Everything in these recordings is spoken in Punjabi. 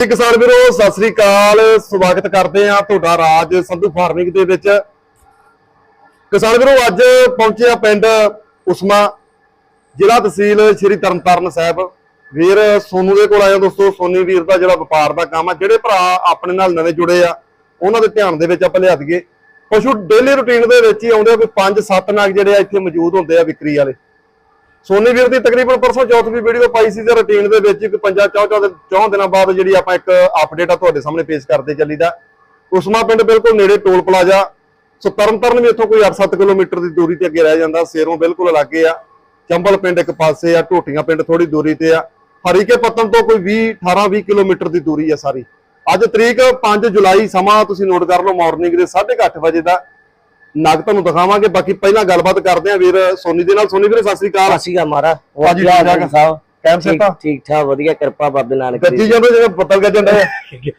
ਕਿਸਾਨ ਵੀਰੋ, ਸਤਿ ਸ੍ਰੀ ਅਕਾਲ। ਸਵਾਗਤ ਕਰਦੇ ਆ ਤੁਹਾਡਾ ਰਾਜ ਸੰਧੂ ਫਾਰਮਿੰਗ ਦੇ ਵਿੱਚ। ਕਿਸਾਨ ਵੀਰੋ, ਅੱਜ ਪਹੁੰਚੇ ਪਿੰਡ ਉਸਮਾ, ਜ਼ਿਲ੍ਹਾ ਤਹਿਸੀਲ ਸ਼੍ਰੀ ਤਰਨਤਾਰਨ ਸਾਹਿਬ। ਵੀਰ, ਸੋਨੂ ਦੇ ਕੋਲ ਆਇਆ ਦੋਸਤੋ। ਸੋਨੀ ਵੀਰ ਦਾ ਜਿਹੜਾ ਵਪਾਰ ਦਾ ਕੰਮ ਆ, ਜਿਹੜੇ ਭਰਾ ਆਪਣੇ ਨਾਲ ਨਵੇਂ ਜੁੜੇ ਆ, ਉਹਨਾਂ ਦੇ ਧਿਆਨ ਦੇ ਵਿੱਚ ਆਪਾਂ ਲਿਆ ਦਈਏ। ਪਸ਼ੂ ਡੇਲੀ ਰੁਟੀਨ ਦੇ ਵਿੱਚ ਹੀ ਆਉਂਦੇ ਆ ਵੀ 5-7 ਨਾਗ ਜਿਹੜੇ ਆ ਇੱਥੇ ਮੌਜੂਦ ਹੁੰਦੇ ਆ ਵਿਕਰੀ ਵਾਲੇ। ਸੋਨੀ ਵੀਰ ਦੀ ਤਕਰੀਬਨ ਪਰਸੋਂ ਚੌਥੀ ਵੀਡੀਓ ਪਾਈ ਸੀ ਤੇ ਰੁਟੀਨ ਦੇ ਵਿੱਚ ਇੱਕ ਪੰਜਾ ਚੌ ਚੌ ਦਿਨਾਂ ਬਾਅਦ ਜਿਹੜੀ ਆਪਾਂ ਇੱਕ ਅਪਡੇਟ ਆ ਤੁਹਾਡੇ ਸਾਹਮਣੇ ਪੇਸ਼ ਕਰਦੇ ਚੱਲੀਦਾ। ਉਸਮਾ ਪਿੰਡ ਬਿਲਕੁਲ ਨੇੜੇ ਟੋਲ ਪਲਾਜ਼ਾ ਸੋ ਤਰਨਤਾਰਨ ਵੀ ਇੱਥੋਂ ਕੋਈ 8-7 ਕਿਲੋਮੀਟਰ ਦੀ ਦੂਰੀ ਤੇ ਅੱਗੇ ਰਹਿ ਜਾਂਦਾ, ਸੇਰੋਂ ਬਿਲਕੁਲ ਲਾਗੇ ਆ। ਚੰਬਲ ਪਿੰਡ ਇੱਕ ਪਾਸੇ ਆ, ਢੋਟੀਆਂ ਪਿੰਡ ਥੋੜੀ ਦੂਰੀ ਤੇ ਆ। ਹਰੀਕੇ ਪੱਤਨ ਤੋਂ ਕੋਈ 20 18-20 ਕਿਲੋਮੀਟਰ ਦੀ ਦੂਰੀ ਆ ਸਾਰੀ। ਅੱਜ ਤਰੀਕ 5 ਜੁਲਾਈ, ਸਮਾਂ ਤੁਸੀਂ ਨੋਟ ਕਰ ਲਓ ਮਾਰਨਿੰਗ ਦੇ 8:30 ਵਜੇ ਦਾ। ਨਗ ਤੁਹਾਨੂੰ ਦਿਖਾਵਾਂਗੇ ਬਾਕੀ ਪਹਿਲਾਂ ਗੱਲਬਾਤ ਕਰਦੇ ਆ ਵੀਰ ਸੋਨੀ ਦੇ ਨਾਲ। ਸੋਨੀ ਵੀਰੇ ਸਤਿ ਸ੍ਰੀ ਅਕਾਲ। ਗਾ ਮਾਰਾ ਹਾਂਜੀ, ਠੀਕ ਠਾਕ। ਸਾਹਿਬ ਟਾਈਮ ਸਿਰ ਠੀਕ ਤਾਂ ਠੀਕ ਠਾਕ ਵਧੀਆ ਕਿਰਪਾ ਬਾਬੇ ਨਾਨਕ ਗੱਜੀ ਦੀ ਜਾਂਦੇ ਜਿਵੇਂ ਬੱਦਲ ਗੱਜਣ ਦੇ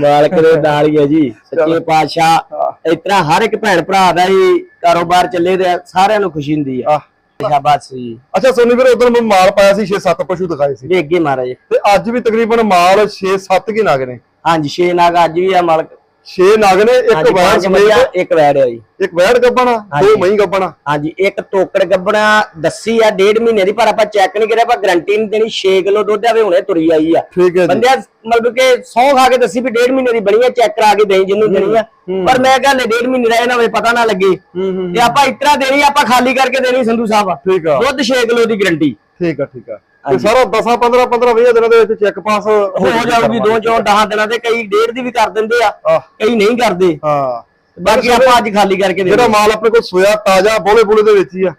ਮਾਲਕ ਦੇ ਨਾਲ ਹੀ ਹੈ ਜੀ ਸੱਚੇ ਪਾਤਸ਼ਾਹ। ਇਸ ਤਰ੍ਹਾਂ ਹਰ ਇੱਕ ਭੈਣ ਭਰਾ ਦਾ ਹੀ ਕਾਰੋਬਾਰ ਚੱਲੇ ਤੇ ਸਾਰਿਆਂ ਨੂੰ ਖੁਸ਼ੀ ਹੁੰਦੀ ਆ ਸ਼ਾਬਾਸ਼ ਜੀ। ਅੱਛਾ ਸੋਨੀ ਵੀਰੇ ਉਧਰ ਮੈਂ ਮਾਲ ਪਾਇਆ ਸੀ 6-7 ਪਸ਼ੂ ਦਿਖਾਏ ਸੀ। ਵੀ ਅੱਗੇ ਮਹਾਰਾਜ। ਤੇ ਅੱਜ ਵੀ ਤਕਰੀਬਨ ਮਾਲ 6-7 ਕੀ ਨਗ ਨੇ? ਹਾਂਜੀ ਛੇ ਨਾਗ ਅੱਜ ਵੀ ਆ ਮਾਲਕ। 6 ਨਗ ਨੇ ਇੱਕ ਹਾਂਜੀ ਵੈੜ ਪੰਜ ਮਈਆਂ ਸਮੇਤ ਇੱਕ ਵੈੜ ਆ ਜੀ। ਇੱਕ ਵੈੜ ਗੱਬਣਾ ਦੋ ਹਾਂਜੀ। ਮਹੀਂ ਗੱਬਣਾ। ਹਾਂਜੀ ਇੱਕ ਟੋਕੜ ਗੱਬਣਾ ਦੱਸੀ ਆ ਡੇਢ ਮਹੀਨੇ ਦੀ ਪਰ ਆਪਾਂ ਚੈੱਕ ਨਹੀਂ ਕਰਿਆ ਪਰ ਗਰੰਟੀ ਨਹੀਂ ਦੇਣੀ 6 ਕਿਲੋ ਦੁੱਧ ਆਵੇ ਹੁਣੇ ਤੁਰੀ ਆਈ ਆ। ਠੀਕ ਹੈ ਜੀ। ਬੰਦਿਆ ਮਤਲਬ ਕਿ ਸੌ ਖਾ ਕੇ ਦੱਸੀ ਵੀ ਡੇਢ ਮਹੀਨੇ ਦੀ ਬਣੀ ਆ ਚੈੱਕ ਕਰਾ ਕੇ ਦੇਈ ਜਿੰਨੂੰ ਦੇਣੀ ਆ। ਪਰ ਮੈਂ ਕਹਿੰਦਾ ਡੇਢ ਮਹੀਨੇ ਦਾ ਇਹ ਨਾ ਹੋਵੇ ਪਤਾ ਨਾ ਲੱਗੇ। ਹੂੰ ਹੂੰ ਤੇ ਆਪਾਂ ਇਤਰਾ ਦੇਣੀ ਆਪਾਂ ਖਾਲੀ ਕਰਕੇ ਦੇਣੀ ਸੰਧੂ ਸਾਹਿਬ ਠੀਕ ਆ। ਦੁੱਧ 6 ਕਿਲੋ ਦੀ ਗਰੰਟੀ ਠੀਕ ਆ ਠੀਕ ਆ। ਤੇ ਸਾਰਾ 10 15 15 20 ਦਿਨਾਂ ਦੇ ਵਿੱਚ ਚੈੱਕ ਪਾਸ ਹੋ ਜਾਊਗੀ ਦੋ ਚੋਂ 10 ਦਿਨਾਂ ਦੇ ਕਈ ਡੇਢ ਦੀ ਵੀ ਕਰ ਦਿੰਦੇ ਆ ਕਈ ਨਹੀਂ ਕਰਦੇ। ਹਾਂ। ਬਾਕੀ ਆਪਾਂ ਅੱਜ ਖਾਲੀ ਕਰਕੇ ਦੇ ਜਿਹੜਾ ਮਾਲ ਆਪਣੇ ਕੋਲ ਸੋਇਆ ਤਾਜ਼ਾ ਬੋਲੇ ਬੋਲੇ ਦੇ ਵਿੱਚ ਹੀ ਆ।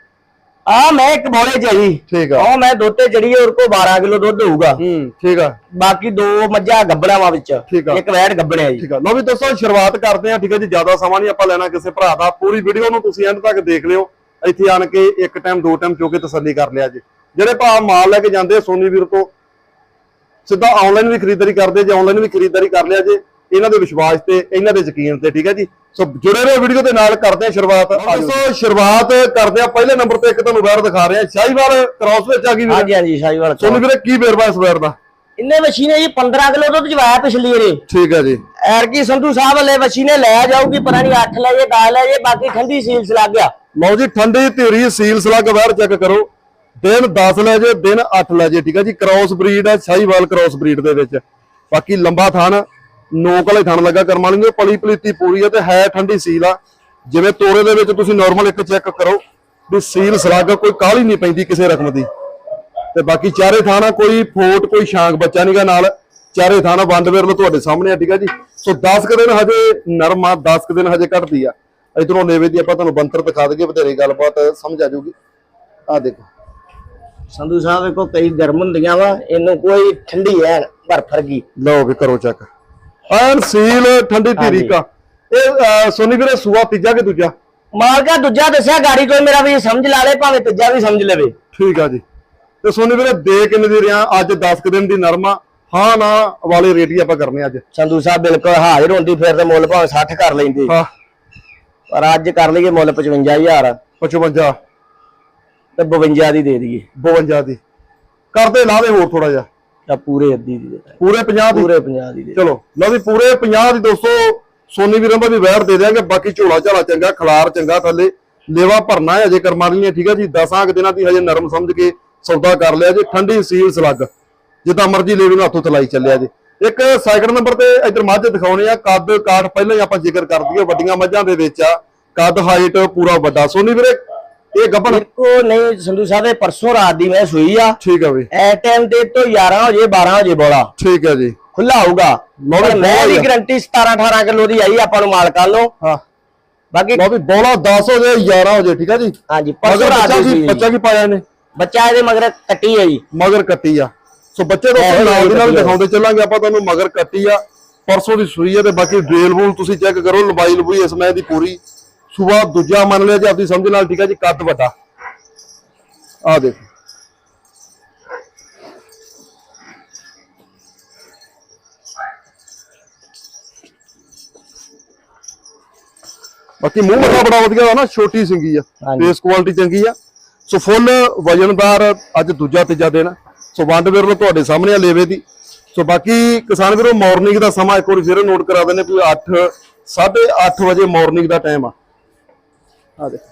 ਆ ਮੈਂ ਇੱਕ ਬੋਲੇ ਚਾਹੀ ਠੀਕ ਆ। ਉਹ ਮੈਂ ਦੋਤੇ ਚੜੀ ਉਹ ਕੋ 12 ਕਿਲੋ ਦੁੱਧ ਹੋਊਗਾ। ਹੂੰ ਠੀਕ ਆ। ਬਾਕੀ ਦੋ ਮੱਝਾਂ ਗੱਬੜਾਂ ਵਾ ਵਿੱਚ। ਇੱਕ ਵੈੜ ਗੱਬੜਿਆ ਜੀ। ਠੀਕ ਆ। ਲਓ ਵੀ ਦੋਸਤੋ ਸ਼ੁਰੂਆਤ ਕਰਦੇ ਆ। ਠੀਕ ਆ ਜੀ ਜ਼ਿਆਦਾ ਸਮਾਂ ਨਹੀਂ ਆਪਾਂ ਲੈਣਾ ਕਿਸੇ ਭਰਾ ਦਾ। ਪੂਰੀ ਵੀਡੀਓ ਨੂੰ ਤੁਸੀਂ ਐਂਡ ਤੱਕ ਦੇਖ ਲਿਓ। ਇੱਥੇ ਆਣ ਕੇ ਇੱਕ ਟਾਈਮ ਦੋ ਟਾਈਮ ਚੋ ਕੇ ਤਸੱਲੀ ਕਰ ਲਿਆ ਜੀ। ਜਿਹੜੇ ਭਰਾ ਮਾਲ ਲੈ ਕੇ ਜਾਂਦੇ ਆ ਸੋਨੀ ਵੀਰ ਤੋਂ ਸਿੱਧਾ ਆਨਲਾਈਨ ਵੀ ਖਰੀਦਦਾਰੀ ਕਰਦੇ ਜੇ ਆਨਲਾਈਨ ਵੀ ਖਰੀਦਦਾਰੀ ਕਰ ਲਿਆ ਜੇ ਇਹਨਾਂ ਦੇ ਵਿਸ਼ਵਾਸ ਤੇ ਇਹਨਾਂ ਦੇ ਯਕੀਨ ਤੇ ਠੀਕ ਹੈ ਜੀ? ਸੋ ਜੁੜੇ ਰਹੋ ਵੀਡੀਓ ਦੇ ਨਾਲ ਕਰਦੇ ਆ ਸ਼ੁਰੂਆਤ ਦੋਸਤੋ ਸ਼ੁਰੂਆਤ ਕਰਦੇ ਆ ਪਹਿਲੇ ਨੰਬਰ ਤੇ ਇੱਕ ਤੁਹਾਨੂੰ ਵੈਰ ਦਿਖਾ ਰਹੇ ਆ ਸ਼ਾਹੀਵਾਲ ਕ੍ਰਾਸ ਵਿੱਚ ਆ ਗਈ ਵੀਰ। ਹਾਂਜੀ ਹਾਂਜੀ ਸ਼ਾਹੀਵਾਲ ਸੋਨੀ ਵੀਰੇ ਕੀ ਬੇਰਵਾ ਇਸ ਵੈਰ ਦਾ? ਇੰਨੇ ਵਸ਼ੀ ਨੇ ਜੀ 15 ਕਿਲੋ ਦੁੱਧ ਜਵਾਇਆ ਪਿਛਲੀ ਰੇ ਠੀਕ ਹੈ ਜੀ। ਐਰ ਕੀ ਸੰਧੂ ਸਾਹਿਬ ਵਾਲੇ ਵਸ਼ੀ ਨੇ ਲੈ ਜਾਊਗੀ ਪਤਾ ਨਹੀਂ 8 ਲੈ ਜੇ 10 ਲੈ ਜੇ ਬਾਕੀ ਠੰਡੀ ਸੀਲਸ ਲੱਗ ਗਿਆ। ਲਓ ਜੀ ਠੰਡੀ ਧੀਰੀ ਸੀਲ ਸਲੱਗ ਵੈਰ ਚੈੱਕ ਕਰੋ। ਦਿਨ 10 ਲੈ ਜੇ, ਦਿਨ 8 ਲੈ ਜੇ, ਠੀਕ ਹੈ ਜੀ। ਕ੍ਰਾਸ ਬਰੀਡ ਹੈ ਸ਼ਾਹੀਵਾਲ ਕ੍ਰਾਸ ਬਰੀਡ ਦੇ ਵਿੱਚ। ਬਾਕੀ ਲੰਬਾ ਥਣ ਨੋਕ ਵਾਲੇ ਥਣ ਲੱਗਾ ਕਰਮ ਵਾਲੀ ਨੂੰ। ਪਲੀ ਪਲੀਤੀ ਪੂਰੀ ਹੈ ਤੇ ਹੈ ਠੰਡੀ ਸੀਲ ਆ। ਜਿਵੇਂ ਤੋਰੇ ਦੇ ਵਿੱਚ ਤੁਸੀਂ ਨਾਰਮਲ ਇੱਕ ਚੈੱਕ ਕਰੋ ਵੀ ਸੀਲ ਸਲੱਗ ਕੋਈ ਕਾਹਲੀ ਨਹੀਂ ਪੈਂਦੀ ਕਿਸੇ ਰਕਮ ਦੀ। ਤੇ ਬਾਕੀ ਚਾਰੇ ਥਾਣਾ ਕੋਈ ਫੋਟ, ਕੋਈ ਸ਼ਾਂਕ ਬੱਚਾ ਨਹੀਂਗਾ ਨਾਲ। ਚਾਰੇ ਥਾਣਾ ਬੰਦ ਵੇਰ ਤੁਹਾਡੇ ਸਾਹਮਣੇ ਆ, ਠੀਕ ਆ ਜੀ। ਸੋ 10 ਕੁ ਦਿਨ ਹਜੇ ਨਰਮ ਆ 10 ਕੁ ਦਿਨ ਹਜੇ ਘਟਦੀ ਆ। ਇਧਰੋਂ ਨੇਵੇ ਦੀ ਆਪਾਂ ਤੁਹਾਨੂੰ ਬੰਤਰ ਦਿਖਾ ਦਈਏ, ਬਥੇਰੀ ਗੱਲਬਾਤ ਸਮਝ ਆ ਜਾਊਗੀ। ਆ ਦੇਖੋ। ਸੰਧੂ ਸਾਹਿਬ ਵੇਖੋ ਕਈ ਗਰਮ ਹੁੰਦੀਆਂ ਵਾ ਇਹਨੂੰ ਕੋਈ ਠੰਡੀ ਐ ਬਰਫ ਵਰਗੀ ਲਓ ਵੀ ਕਰੋ ਚੱਕ ਐਨ ਸੀਲ ਠੰਡੀ ਧੀਰੀ ਕਾ। ਇਹ ਅਹ, ਸੋਨੀ ਵੀਰੇ ਸੂਆ ਤੀਜਾ ਕਿ ਦੂਜਾ? ਮਾਲਕਾ ਦੂਜਾ ਦੱਸਿਆ ਗਾੜੀ ਕੋਈ ਮੇਰਾ ਵੀ ਸਮਝ ਲਾ ਲੇ ਭਾਵੇਂ ਤੀਜਾ ਵੀ ਸਮਝ ਲਵੇ। ਠੀਕ ਆ ਜੀ। ਤੇ ਸੋਨੀ ਵੀਰੇ ਦੇ ਕਿੰਨੇ ਦੀ ਰਿਆਂ ਅੱਜ 10 ਕੁ ਦਿਨ ਦੀ ਨਰਮਾ ਹਾਂ ਨਾ ਵਾਲੇ ਰੇਟ ਹੀ ਆਪਾਂ ਕਰਨੇ ਅੱਜ। ਸੰਧੂ ਸਾਹਿਬ ਬਿਲਕੁਲ ਹਾਜ਼ਰ ਹੁੰਦੀ ਫਿਰ ਤੇ ਮੁੱਲ ਭਾਵੇਂ 60 ਕਰ ਲੈਂਦੇ। ਹਾਂ। ਪਰ ਅੱਜ ਕਰ ਲਈਏ ਮੁੱਲ 55000 55 ਤੇ 52 ਦੀ ਦੇ ਦਈਏ। 52 ਦੀ। ਕਰਦੇ ਲਾ ਦੇ ਹੋਰ ਥੋੜਾ ਜਿਹਾ। ਤਾਂ ਪੂਰੇ ਅੱਧੀ ਦੀ ਦੇ ਦਾਂਗੇ। ਪੂਰੇ 50 ਦੀ? ਪੂਰੇ 50 ਦੀ ਦੇ ਚਲੋ ਲਓ ਵੀ ਪੂਰੇ 50 ਦੀ ਦੋਸਤੋ ਸੋਨੀ ਵੀਰਾਂ ਦਾ ਵੀ ਵੈਰ ਦੇ ਦਿਆਂਗੇ। ਬਾਕੀ ਝੋਲਾ ਝਾਲਾ ਚੰਗਾ ਖਲਾਰ ਚੰਗਾ ਥੱਲੇ। ਲੇਵਾ ਭਰਨਾ ਹੈ ਅਜੇ ਕਰਮਾ ਨਹੀਂ ਠੀਕ ਹੈ ਜੀ? 10 ਕੁ ਦਿਨਾਂ ਦੀ ਹਜੇ ਨਰਮ ਸਮਝ ਕੇ ਸੌਦਾ ਕਰ ਲਿਆ ਜੀ ਠੰਡੀ ਸੀਲ ਸਲੱਗ। ਜਿੱਦਾਂ ਮਰਜ਼ੀ ਲੇਵੇ ਨੂੰ ਹੱਥੋਂ ਤਲਾਈ ਚੱਲਿਆ ਜੀ। ਇੱਕ ਸੈਕਿੰਡ ਨੰਬਰ ਤੇ ਇਧਰ ਮੱਝ ਦਿਖਾਉਣੇ ਆ। ਕੱਦ ਕਾਠ ਪਹਿਲਾਂ ਹੀ ਆਪਾਂ ਜ਼ਿਕਰ ਕਰ ਦਈਏ ਵੱਡੀਆਂ ਮੱਝਾਂ ਦੇ ਵਿੱਚ ਆ। ਕੱਦ ਹਾਈਟ ਪੂਰਾ ਵੱਡਾ। ਸੋਨੀ ਵੀਰੇ ਇਹ ਮੇਰੇ ਕੋ ਨਹੀਂ ਸੰਧੂ ਸਾਹਿਬ ਇਹ ਪਰਸੋਂ ਰਾਤ ਦੀ ਮੈਂ ਸੂਈ ਆ। ਠੀਕ ਹੈ ਵੀ। ਐ ਟਾਈਮ ਤੇ ਤੋਂ 11 ਹੋ ਜੇ 12 ਹੋ ਜੇ ਬੋਲਾ। ਠੀਕ ਹੈ ਜੀ। ਖੁੱਲਾ ਹੋਊਗਾ। ਵੀ ਮੈਂ ਆ। ਗਰੰਟੀ 17 18 ਕਿਲੋ ਦੀ ਆਈ ਆਪਾਂ ਨੂੰ ਮਾਲ ਕਰ ਲਓ ਹਾਂ। ਬਾਕੀ ਲਓ ਵੀ ਬੋਲਾ 10 ਹੋ ਜਾਏ 11 ਹੋ ਜਾਏ ਠੀਕ ਹੈ ਜੀ? ਹਾਂਜੀ ਪਰਸੋਂ ਰਾਤ ਬੱਚਾ ਦੀ ਬੱਚਾ ਕੀ ਪਾਇਆ ਇਹਨੇ? ਬੱਚਾ ਇਹਦੇ ਮਗਰ ਕੱਟੀ ਹੈ ਜੀ। ਮਗਰ ਕੱਟੀ ਆ। ਸੋ ਬੱਚੇ ਤੋਂ ਨਾਲ ਦੀ ਨਾਲ ਆ। ਦਿਖਾਉਂਦੇ ਚੱਲਾਂਗੇ ਆਪਾਂ ਤੁਹਾਨੂੰ ਮਗਰ ਕੱਟੀ ਆ। ਪਰਸੋਂ ਦੀ ਸੂਈ ਆ ਤੇ ਬਾਕੀ ਡਰੇਲ ਬੂਲ ਤੁਸੀਂ ਚੈੱਕ ਕਰੋ ਲੰਬਾਈ ਲੰਬੂਈ ਇਸ ਮੈਂ ਦੀ ਪੂਰੀ। ਸੁਬਾ ਦੂਜਾ ਮੰਨ ਲਿਆ ਜੀ ਆਪਦੀ ਸਮਝ ਨਾਲ ਠੀਕ ਹੈ ਜੀ ਕੱਦ ਵੱਡਾ। ਆ ਦੇਖੋ। ਬਾਕੀ ਮੂੰਹ ਮੱਥਾ ਬੜਾ ਵਧੀਆ ਵਾ ਨਾ ਛੋਟੀ ਸਿੰਗੀ ਆ। ਫੇਸ ਕੁਆਲਿਟੀ ਚੰਗੀ ਆ। ਸੋ ਫੁੱਲ ਵਜਨਦਾਰ ਅੱਜ ਦੂਜਾ ਤੀਜਾ ਦਿਨ। ਸੋ ਵੰਡ ਵੀਰ ਤੁਹਾਡੇ ਸਾਹਮਣੇ ਆ ਲੇਵੇ ਦੀ। ਸੋ ਸੋ ਬਾਕੀ ਕਿਸਾਨ ਵੀਰੋ ਮਾਰਨਿੰਗ ਦਾ ਸਮਾਂ ਇੱਕ ਵਾਰੀ ਫਿਰ ਨੋਟ ਕਰਾ ਦਿੰਦੇ ਵੀ 8 8:30 ਵਜੇ ਮਾਰਨਿੰਗ ਦਾ ਟਾਈਮ ਆ। ਆ ਦੇਖੋ।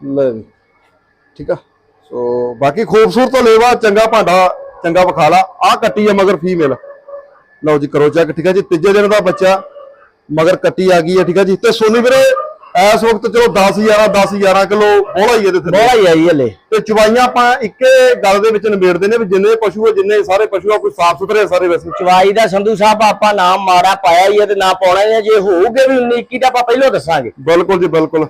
ਲੈ ਵੀ, ਠੀਕ ਆ? ਸੋ ਬਾਕੀ ਖੂਬਸੂਰਤ ਲੇਵਾ ਚੰਗਾ ਭਾਂਡਾ, ਚੰਗਾ ਵਿਖਾਲਾ। ਆ ਕੱਟੀ ਆ ਮਗਰ ਫੀਮੇਲ ਲਓ ਜੀ, ਕਰੋ ਚੈੱਕ ਠੀਕ ਆ ਜੀ? ਤੀਜੇ ਦਿਨ ਦਾ ਬੱਚਾ, ਮਗਰ ਕੱਟੀ ਆ ਗਈ ਹੈ ਠੀਕ ਆ ਜੀ? ਤੇ ਸੋਨੀ ਵੀਰੇ ਇਸ ਵਕਤ ਚਲੋ 10 11 10 11 ਕਿਲੋ ਬੋਲਾ ਹੀ ਇਹਦੇ ਥੱਲੇ। ਬੋਲਾ ਹੀ ਆਈ ਹਲੇ। ਤੇ ਚਵਾਈਆਂ ਆਪਾਂ ਇੱਕੇ ਗੱਲ ਦੇ ਵਿੱਚ ਨਿਬੇੜਦੇ ਨੇ ਵੀ ਜਿੰਨੇ ਪਸ਼ੂ ਆ ਜਿੰਨੇ ਸਾਰੇ ਪਸ਼ੂ ਆ ਕੋਈ ਸਾਫ਼ ਸੁਥਰੇ ਸਾਰੇ ਵੈਸੇ। ਚਵਾਈ ਦਾ ਸੰਧੂ ਸਾਹਿਬ ਆਪਾਂ ਨਾਮ ਮਾੜਾ ਪਾਇਆ ਹੀ ਹੈ ਤੇ ਨਾ ਪਾਉਣਾ ਹੀ ਹੈ। ਜੇ ਹੋਊਗੇ ਵੀ 19 21 ਤਾਂ ਆਪਾਂ ਪਹਿਲਾਂ ਦੱਸਾਂਗੇ। ਬਿਲਕੁਲ ਜੀ ਬਿਲਕੁਲ।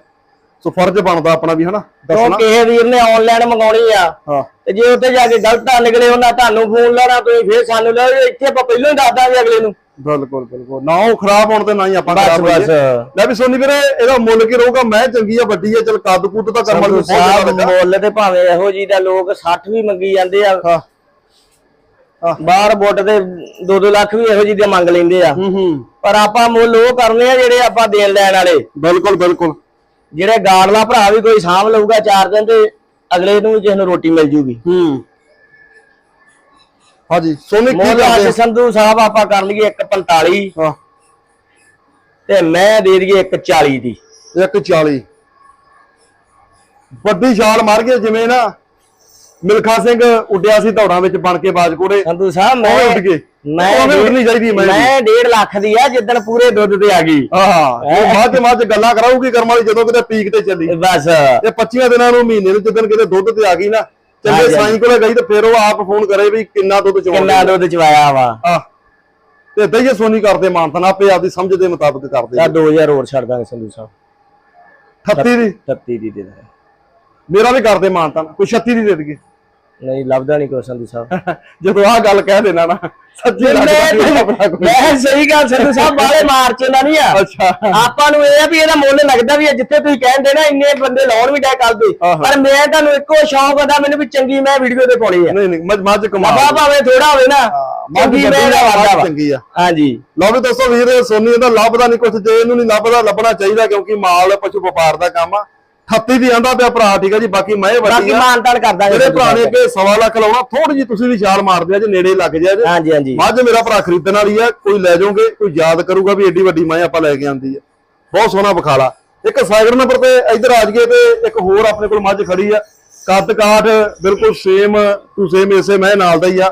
ਸੋ ਫਰਜ਼ ਬਣਦਾ ਆਪਣਾ ਵੀ ਹਨਾ? ਦੱਸਣਾ। ਕਿਸੇ ਵੀਰ ਨੇ ਆਨਲਾਈਨ ਮੰਗਾਉਣੀ ਆ। ਹਾਂ। ਤੇ ਜੇ ਉੱਥੇ ਜਾ ਕੇ ਗਲਤ ਆ ਨਿਕਲੇ ਉਹਨਾਂ ਤੁਹਾਨੂੰ ਫੋਨ ਲੈਣਾ ਤੁਸੀਂ ਫੇਰ ਸਾਨੂੰ ਲੈ। ਇੱਥੇ ਆਪਾਂ ਪਹਿਲਾਂ ਹੀ ਦੱਸ ਦਾਂਗੇ ਅਗਲੇ ਨੂੰ। ਬਿਲਕੁਲ ਬਿਲਕੁਲ। ਨਾ ਉਹ ਖਰਾਬ ਹੋਣ ਤੇ ਨਾ ਹੀ ਆਪਾਂ ਬਸ ਖਰਾਬ ਬਸ। ਹੋਈਏ ਲੈ ਵੀ ਸੋਨੀ ਵੀਰੇ ਇਹਦਾ ਮੁੱਲ ਕੀ ਰਹੂਗਾ? ਮੈਂ ਚੰਗੀ ਆ ਵੱਡੀ ਆ ਚਲ ਕੱਦ ਕੁੱਦ ਤਾਂ ਕਰਮ ਵਾਲੀ ਸੰਧੂ ਨੂੰ ਬਹੁਤ ਸਾਹਿਬ ਮੁੱਲ ਤੇ ਭਾਵੇਂ ਇਹੋ ਜੀ ਦਾ ਲੋਕ 60 ਵੀ ਮੰਗੀ ਜਾਂਦੇ ਆ। ਹਾਂ। ਬਾਹਰ ਬੁੱਟ ਤੇ 2-2 ਲੱਖ ਵੀ ਇਹੋ ਜੀ ਦੇ ਮੰਗ ਲੈਂਦੇ ਆ। ਹੂੰ ਹੂੰ। ਪਰ ਆਪਾਂ ਮੁੱਲ ਉਹ ਕਰਨੇ ਆ ਜਿਹੜੇ ਆਪਾਂ ਦੇਣ ਲੈਣ ਵਾਲੇ। ਬਿਲਕੁਲ ਬਿਲਕੁਲ। ਜਿਹੜੇ ਗਾੜਲਾ ਭਰਾ ਵੀ ਕੋਈ ਸਾਂਭ ਲਊਗਾ ਚਾਰ ਦਿਨ ਤੇ ਅਗਲੇ ਨੂੰ ਕਿਸੇ ਨੂੰ ਰੋਟੀ ਮਿਲ ਜੂਗੀ। ਹੂੰ। ਹਾਂਜੀ ਸੋਨੀ ਕੀ ਮੁੱਲ ਅੱਜ ਕਰਦੇ ਸੰਧੂ ਸਾਹਿਬ ਆਪਾਂ ਕਰ ਲਈਏ 145 ਹਾਂ। ਤੇ ਮੈਂ ਦੇ ਦਈਏ 140 ਦੀ। 140 ਵੱਡੀ ਛਾਲ ਮਾਰ ਕੇ ਜਿਵੇਂ ਨਾ ਮਿਲਖਾ ਸਿੰਘ ਉੱਡਿਆ ਸੀ ਦੌੜਾਂ ਵਿੱਚ ਬਣ ਕੇ ਬਾਜਕੋੜੇ ਸੰਧੂ ਸਾਹਿਬ ਉਹ ਉੱਡ ਮੈਂ ਗਏ? ਮੈਂ ਉਹਨੇ ਉੱਡਣੀ ਚਾਹੀਦੀ ਮੈਂ ਮੈਂ 1.5 ਲੱਖ ਦੀ ਆ ਜਿੱਦਣ ਪੂਰੇ ਦੁੱਧ ਤੇ ਆ ਗਈ। ਆਹਾ ਉਹ ਮੱਝ ਮੱਝ ਗੱਲਾਂ ਕਰਾਊਗੀ ਕਰਮ ਵਾਲੀ ਜਦੋਂ ਕਿਤੇ ਪੀਕ ਤੇ ਚੱਲੀ। ਬਸ। ਇਹ 25 ਦਿਨਾਂ ਨੂੰ ਮਹੀਨੇ ਨੂੰ ਜਦੋਂ ਕਿਤੇ ਦੁੱਧ ਤੇ ਆ ਗਈ ਨਾ ਚੰਗੇ ਸਾਈਂ ਕੋਲੇ ਗਈ ਤੇ ਫਿਰ ਉਹ ਆਪ ਫੋਨ ਕਰੇ ਵੀ ਕਿੰਨਾ ਦੁੱਧ ਕਿੰਨਾ ਚਵਾਉਂਦਾ ਦੁੱਧ ਚਵਾਇਆ ਵਾ। ਆ ਤੇ ਦਈਏ ਸੋਨੀ ਕਰਦੇ ਮਾਨਤਨ ਆਪੇ ਆਪਦੀ ਸਮਝ ਦੇ ਮੁਤਾਬਕ ਕਰਦੇ ਆ 2000 ਹੋਰ ਛੱਡ ਦਾਂਗੇ ਸੰਧੂ ਸਾਹਿਬ। 38 ਦੀ? 33 ਦੀ ਦੇ ਦਾਂਗੇ। ਮੇਰਾ ਵੀ ਕਰਦੇ ਮਾਨਤਨ ਕੋਈ 36 ਦੀ ਦੇ ਦਈਏ। ਨਹੀਂ ਲੱਭਦਾ ਨਹੀਂ ਕੋਈ ਸੰਧੂ ਸਾਹਿਬ। ਜਦੋਂ ਆਹ ਗੱਲ ਕਹਿ ਦੇਣਾ ਨਾ ਸੱਚੀ ਮੈਂ ਸਹੀ ਗੱਲ ਸੰਧੂ ਸਾਹਿਬ ਬਾਲੇ ਮਾਰਚ ਦਾ ਨਹੀਂ ਆ। ਅੱਛਾ। ਆਪਾਂ ਨੂੰ ਇਹ ਆ ਵੀ ਇਹਦਾ ਮੁੱਲ ਲੱਗਦਾ ਵੀ ਜਿੱਥੇ ਤੁਸੀਂ ਕਹਿੰਦੇ ਨਾ ਇੰਨੇ ਬੰਦੇ ਲਾਉਣ ਵੀ ਡੈ ਕਰਦੇ। ਪਰ ਮੈਂ ਤੁਹਾਨੂੰ ਇੱਕੋ ਸ਼ੌਂਕ ਹੁੰਦਾ ਮੈਨੂੰ ਵੀ ਚੰਗੀ ਮੈਂ ਵੀਡੀਓ ਤੇ ਪਾਉਣੀ ਆ। ਨਹੀਂ ਨਹੀਂ ਮੱਝ ਕਮਾਲ ਬਾਬਾ ਭਾਵੇਂ ਥੋੜਾ ਹੋਵੇ ਨਾ ਚੰਗੀ ਮੈਂ ਦਾ ਵਾਦਾ ਚੰਗੀ ਆ। ਹਾਂਜੀ। ਲਓ ਵੀ ਦੋਸਤੋ ਵੀਰ ਸੋਨੀ ਇਹਦਾ ਲੱਭਦਾ ਨਹੀਂ ਕੁਝ ਜੇ ਇਹਨੂੰ ਨਹੀਂ ਲੱਭਦਾ ਲੱਭਣਾ ਚਾਹੀਦਾ ਕਿਉਂਕਿ ਮਾਲ ਪਸ਼ੂ ਵਪਾਰ ਦਾ ਕੰਮ ਆ। 38 ਦੀ ਆਂਦਾ ਪਿਆ ਭਰਾ ਠੀਕ ਆ ਜੀ ਬਾਕੀ ਮੈਂ ਵੱਡੀ ਬਾਕੀ ਆ ਮਾਨਤਾਨ ਕਰ ਦਾਂਗੇ ਜਿਹੜੇ ਭਰਾ ਨੇ। ਅੱਗੇ ਸਵਾ ਲੱਖ ਲਾਉਣਾ ਥੋੜੀ ਜੀ ਤੁਸੀਂ ਵੀ ਛਾਲ ਮਾਰਦੇ ਆ ਜੇ ਨੇੜੇ ਲੱਗ ਜਾਏ ਜੇ ਹਾਂਜੀ ਹਾਂਜੀ। ਮੱਝ ਮੇਰਾ ਭਰਾ ਖਰੀਦਣ ਵਾਲੀ ਆ ਕੋਈ ਲੈ ਜਾਓਗੇ ਕੋਈ ਯਾਦ ਕਰੂਗਾ ਵੀ ਏਡੀ ਵੱਡੀ ਮੈਂ ਆਪਾਂ ਲੈ ਕੇ ਆਂਦੀ ਆ। ਬਹੁਤ ਸੋਹਣਾ ਬਖਾਲਾ ਇੱਕ ਸਾਈਡ ਨੰਬਰ ਤੇ ਇੱਧਰ ਆ ਜਗੇ ਤੇ ਇੱਕ ਹੋਰ ਆਪਣੇ ਕੋਲ ਮੱਝ ਖੜੀ ਆ। ਕੱਦ ਕਾਠ ਬਿਲਕੁਲ ਸੇਮ ਟੂ ਸੇਮ ਇਸੇ ਮੈਂ ਨਾਲ ਦਾ ਹੀ ਆ।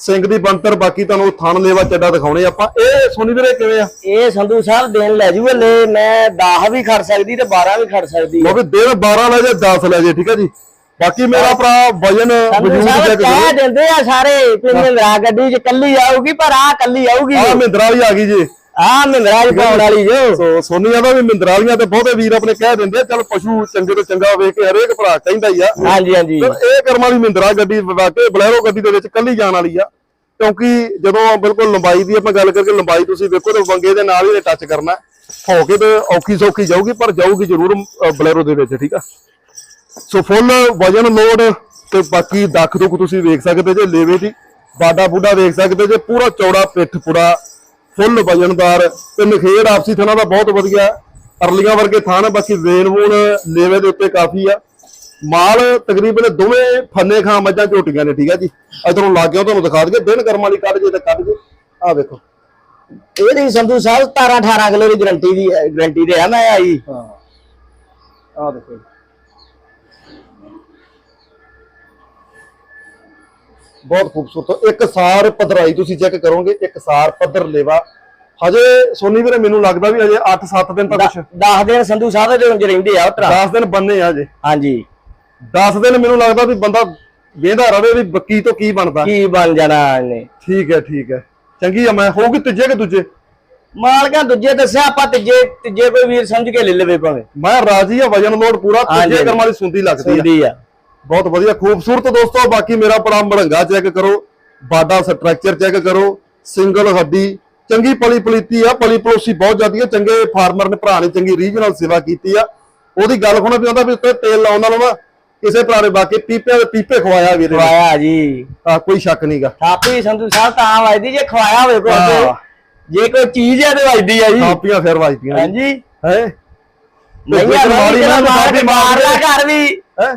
ਸਿੰਘ ਦੀ ਬੰਤਰ ਬਾਕੀ ਤੁਹਾਨੂੰ ਥਣ ਲੇਵਾ ਚੱਡਾ ਦਿਖਾਉਣੇ ਆਪਾਂ। ਇਹ ਸੋਨੀ ਵੀਰੇ ਕਿਵੇਂ ਆ? ਇਹ ਸੰਧੂ ਸਾਹਿਬ ਦੇਣ ਲੈ ਜੂਗੇ ਲੈ ਮੈਂ 10 ਵੀ ਖੜ ਸਕਦੀ ਤੇ 12 ਵੀ ਖੜ ਸਕਦੀ ਉਹ ਵੀ ਦਿਨ 12 ਲੈ ਜੇ 10 ਲੈ ਜੇ ਠੀਕ ਆ ਜੀ। ਬਾਕੀ ਮੇਰਾ ਭਰਾ ਵਜਨ ਵਜੂਦ ਚੈੱਕ ਕਰੋ। ਦਿੰਦੇ ਆ ਸਾਰੇ ਵੀ ਮਹਿੰਦਰਾ ਗੱਡੀ 'ਚ ਕੱਲੀ ਆਊਗੀ ਪਰ ਆ ਕੱਲੀ ਆਊਗੀ। ਆ ਮਹਿੰਦਰਾ ਵੀ ਆ ਗਈ ਜੀ। ਆ ਮਹਿੰਦਰਾ 'ਚ ਪਾਉਣ ਵਾਲੀ ਜੋ। ਸੋ ਸੋਨੀਆ ਦਾ ਵੀ ਮਹਿੰਦਰਾ ਵਾਲੀਆਂ ਤੇ ਬਹੁਤੇ ਵੀਰ ਆਪਣੇ ਕਹਿ ਦਿੰਦੇ ਆ, ਚੱਲ ਪਸ਼ੂ ਚੰਗੇ ਤੋਂ ਚੰਗਾ ਵੇਖ ਕੇ ਹਰੇਕ ਭਰਾ ਕਹਿੰਦਾ ਹੀ ਆ। ਹਾਂਜੀ ਹਾਂਜੀ। ਪਰ ਇਹ ਕਰਮ ਵਾਲੀ ਮਹਿੰਦਰਾ ਗੱਡੀ ਵਾਕੇ ਬਲੈਰੋ ਗੱਡੀ ਦੇ ਵਿੱਚ ਕੱਲੀ ਜਾਣ ਵਾਲੀ ਆ। ਕਿਉਂਕਿ ਜਦੋਂ ਬਿਲਕੁਲ ਲੰਬਾਈ ਦੀ ਆਪਾਂ ਗੱਲ ਕਰਕੇ ਲੰਬਾਈ ਤੁਸੀਂ ਵੇਖੋ ਤੇ ਵੰਗੇ ਦੇ ਨਾਲ ਹੀ ਇਹ ਟੱਚ ਕਰਨਾ। ਹੋ ਕੇ ਤੇ ਔਖੀ ਸੌਖੀ ਜਾਊਗੀ ਪਰ ਜਾਊਗੀ ਜ਼ਰੂਰ ਬਲੈਰੋ ਦੇ ਵਿੱਚ ਠੀਕ ਆ? ਸੋ ਫੁੱਲ ਵਜਨ ਲੋਡ ਤੇ ਬਾਕੀ ਦੱਖ ਦੁੱਖ ਤੁਸੀਂ ਵੇਖ ਸਕਦੇ ਜੇ ਲੇਵੇ ਦੀ ਬਾਡਾ ਬੁੱਡਾ ਵੇਖ ਸਕਦੇ ਜੇ ਪੂਰਾ ਚੌੜਾ ਪਿੱਠ ਪੂਰਾ ਫੁੱਲ ਵਜਨਦਾਰ ਤੇ ਨਖੇੜ ਆਪਸੀ ਥਣਾ ਦਾ ਬਹੁਤ ਵਧੀਆ ਅਰਲੀਆਂ ਵਰਗੇ ਥਾਣ ਬਾਕੀ ਵੇਨ ਵੂਨ ਲੇਵੇ ਦੇ ਉੱਤੇ ਕਾਫੀ ਆ। ਮਾਲ ਤਕਰੀਬਨ ਦੋਵੇਂ ਫੰਨੇ ਖਾਂ ਮੱਝਾਂ ਝੋਟੀਆਂ ਨੇ ਠੀਕ ਆ ਜੀ। ਇਧਰੋਂ ਲਾਗਿਓ ਤੁਹਾਨੂੰ ਦਿਖਾ ਦਈਏ ਦਿਨ ਕਰਮ ਵਾਲੀ ਕੱਢ ਜੇ ਤੇ ਕੱਢ ਜੇ। ਆ ਵੇਖੋ। ਇਹਦੀ ਸੰਧੂ ਸਾਹਿਬ 17 18 ਕਿਲੋ ਦੀ ਗਰੰਟੀ ਦੀ ਗਰੰਟੀ ਦੇ ਆ ਮੈਂ ਆਈ। ਹਾਂ। ਆ ਦੇਖੋ ਬਹੁਤ ਖੂਬਸੂਰਤ। ਇੱਕ ਸਾਰ ਪਧਰਾਈ ਤੁਸੀਂ ਚੈੱਕ ਕਰੋਗੇ ਇੱਕ ਸਾਰ ਪੱਧਰ ਲੇਵਾ। ਹਜੇ ਸੋਨੀ ਵੀਰੇ ਮੈਨੂੰ ਲੱਗਦਾ ਵੀ ਹਜੇ 8-7 ਦਿਨ ਤੱਕ ਕੁਛ 10 ਦਿਨ ਸੰਧੂ ਸਾਹਿਬ ਦੇ ਉਂਝ ਰਹਿੰਦੇ ਆ ਉਤਰਾ 10 ਦਿਨ ਬੰਨੇ ਆ ਹਜੇ। ਹਾਂਜੀ। 10 ਦਿਨ ਮੈਨੂੰ ਲੱਗਦਾ ਵੀ ਬੰਦਾ ਵੇਂਦਾ ਰਵੇ ਵੀ ਬੱਕੀ ਤੋਂ ਕੀ ਬਣਦਾ। ਕੀ ਬਣ ਜਾਣਾ ਇਹਨੇ। ਠੀਕ ਹੈ ਠੀਕ ਹੈ। ਚੰਗੀ ਆ ਮੈਂ। ਹੋਊਗੀ ਤੀਜੇ ਕਿ ਦੂਜੇ? ਮਾਲਕਾਂ ਦੂਜੇ ਦੱਸਿਆ ਆਪਾਂ ਤੀਜੇ ਤੀਜੇ ਕੋਈ ਵੀਰ ਸਮਝ ਕੇ ਲੈ ਲਵੇ ਭਾਵੇਂ। ਮੈਂ ਰਾਜੀ ਆ ਵਜਨ ਲੋਡ ਪੂਰਾ। ਤੀਜੇ ਕਰਮਾਂ ਦੀ ਸੁੰਦੀ ਲੱਗਦੀ ਆ। ਬਹੁਤ ਵਧੀਆ ਖੂਬਸੂਰਤ ਦੋਸਤੋ ਬਾਕੀ ਮੇਰਾ ਬੜਾ ਮੜੰਗਾ ਚੈੱਕ ਕਰੋ ਬਾਡਾ ਸਟਰਕਚਰ ਚੈੱਕ ਕਰੋ ਸਿੰਗਲ ਹੱਡੀ ਚੰਗੀ ਪਲੀ ਪਲੀਤੀ ਆ ਪਲੀ ਪਲੋਸੀ ਬਹੁਤ ਜ਼ਿਆਦੀ ਆ ਚੰਗੇ ਫਾਰਮਰ ਨੇ ਭਰਾ ਨੇ ਚੰਗੀ ਰੀਜਨਲ ਸੇਵਾ ਕੀਤੀ ਆ। ਉਹਦੀ ਗੱਲ ਸੁਣੋ ਵੀ ਆਉਂਦਾ ਵੀ ਉੱਤੇ ਤੇਲ ਲਾਉਣ ਨਾਲ ਨਾ ਕਿਸੇ ਭਰਾ ਨੇ ਬਾਕੀ ਪੀਪਿਆਂ ਦੇ ਪੀਪੇ ਖਵਾਇਆ ਵੀਰੇ। ਖਵਾਇਆ ਜੀ। ਆ ਕੋਈ ਸ਼ੱਕ ਨਹੀਂਗਾ ਥਾਪੀ ਸੰਧੂ ਸਾਹਿਬ ਤਾਂ ਵੱਜਦੀ ਜੇ ਖਵਾਇਆ ਹੋਵੇ ਕੋਈ। ਜੇ ਕੋਈ ਚੀਜ਼ ਹੈ ਤੇ ਵੱਜਦੀ ਆ ਜੀ। ਕਾਪੀਆਂ ਫਿਰ ਵੱਜਦੀਆਂ ਹਾਂਜੀ। ਹੈ? ਨਹੀਂ ਆ ਮਾਰ ਲਾ ਘਰ ਵੀ। ਹੈ?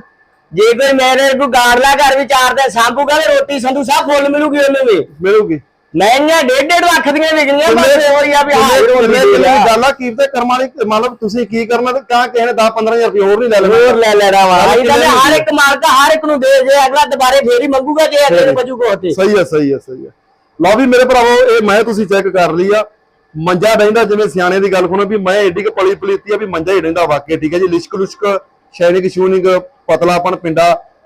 ਜੇ ਕੋਈ ਮੇਰੇ ਕੋ ਗਾੜ ਲਾ ਘਰ ਵੀ ਚਾਰ ਦਿਨ ਸਾਂਭੂਗਾ ਤੇ ਰੋਟੀ ਸੰਧੂ ਸਾਹਿਬ ਫੁੱਲ ਮਿਲੂਗੀ ਉਹਨੂੰ ਵੀ। ਮਿਲੂਗੀ। ਮਹਿੰਗੀਆਂ ਡੇਢ ਡੇਢ ਲੱਖ ਦੀਆਂ ਵਿਕਣੀਆਂ ਬਸ ਹੋਰ ਹੀ ਆ ਵੀ ਹਾਜ਼ਰ ਕਿੰਨੇ- ਹੁੰਦੀ ਕਿੰਨੇ ਹੈ ਗੱਲ ਆ ਕੀ ਤੇ ਕਰਮਾਂ ਵਾਲੀ ਮਤਲਬ ਤੁਸੀਂ ਕੀ ਕਰਨਾ ਤੇ ਕਾਂ ਕਿਸੇ ਨੇ 10 15000 ਰੁਪਏ ਹੋਰ ਨਹੀਂ ਲੈ ਲੈਣਾ। ਹੋਰ ਲੈ ਲੈਣਾ ਵਾ। ਕਹਿੰਦੇ ਕਿੰਨੇ ਹਰ ਇੱਕ ਮਾਲਕ ਹਰ ਇੱਕ ਨੂੰ ਦੇ ਜੇ ਅਗਲਾ ਦੁਬਾਰੇ ਫੇਰ ਹੀ ਮੰਗੂਗਾ ਜੇ ਅਗਲੇ ਨੂੰ ਬਚੂ ਕੋ ਤੇ। ਸਹੀ ਹੈ ਸਹੀ ਹੈ ਸਹੀ ਹੈ। ਲਓ ਵੀ ਮੇਰੇ ਭਰਾਵੋ ਇਹ ਮੈਂ ਤੁਸੀਂ ਚੈੱਕ ਕਰ ਲਈ ਆ। ਮੰਜਾ ਰਹਿੰਦਾ ਜਿਵੇਂ ਸਿਆਣੇ ਦੀ ਗੱਲ ਸੁਣੋ ਵੀ ਮੈਂ ਏਡੀ ਕੁ ਪਲੀ ਪਲੀਤੀ ਆ ਵੀ ਮੰਜਾ ਹੀ ਰਹਿੰਦਾ ਵਾਕਿਆ ਠੀਕ ਹੈ ਜੀ? ਲਿਸ਼ਕ ਲੁਸ਼ਕ ਸ਼ੈਨਿਕ ਸ਼ੂਨਿੰਗ ਪਤਲਾਪਨ ਪਿੰਡਾ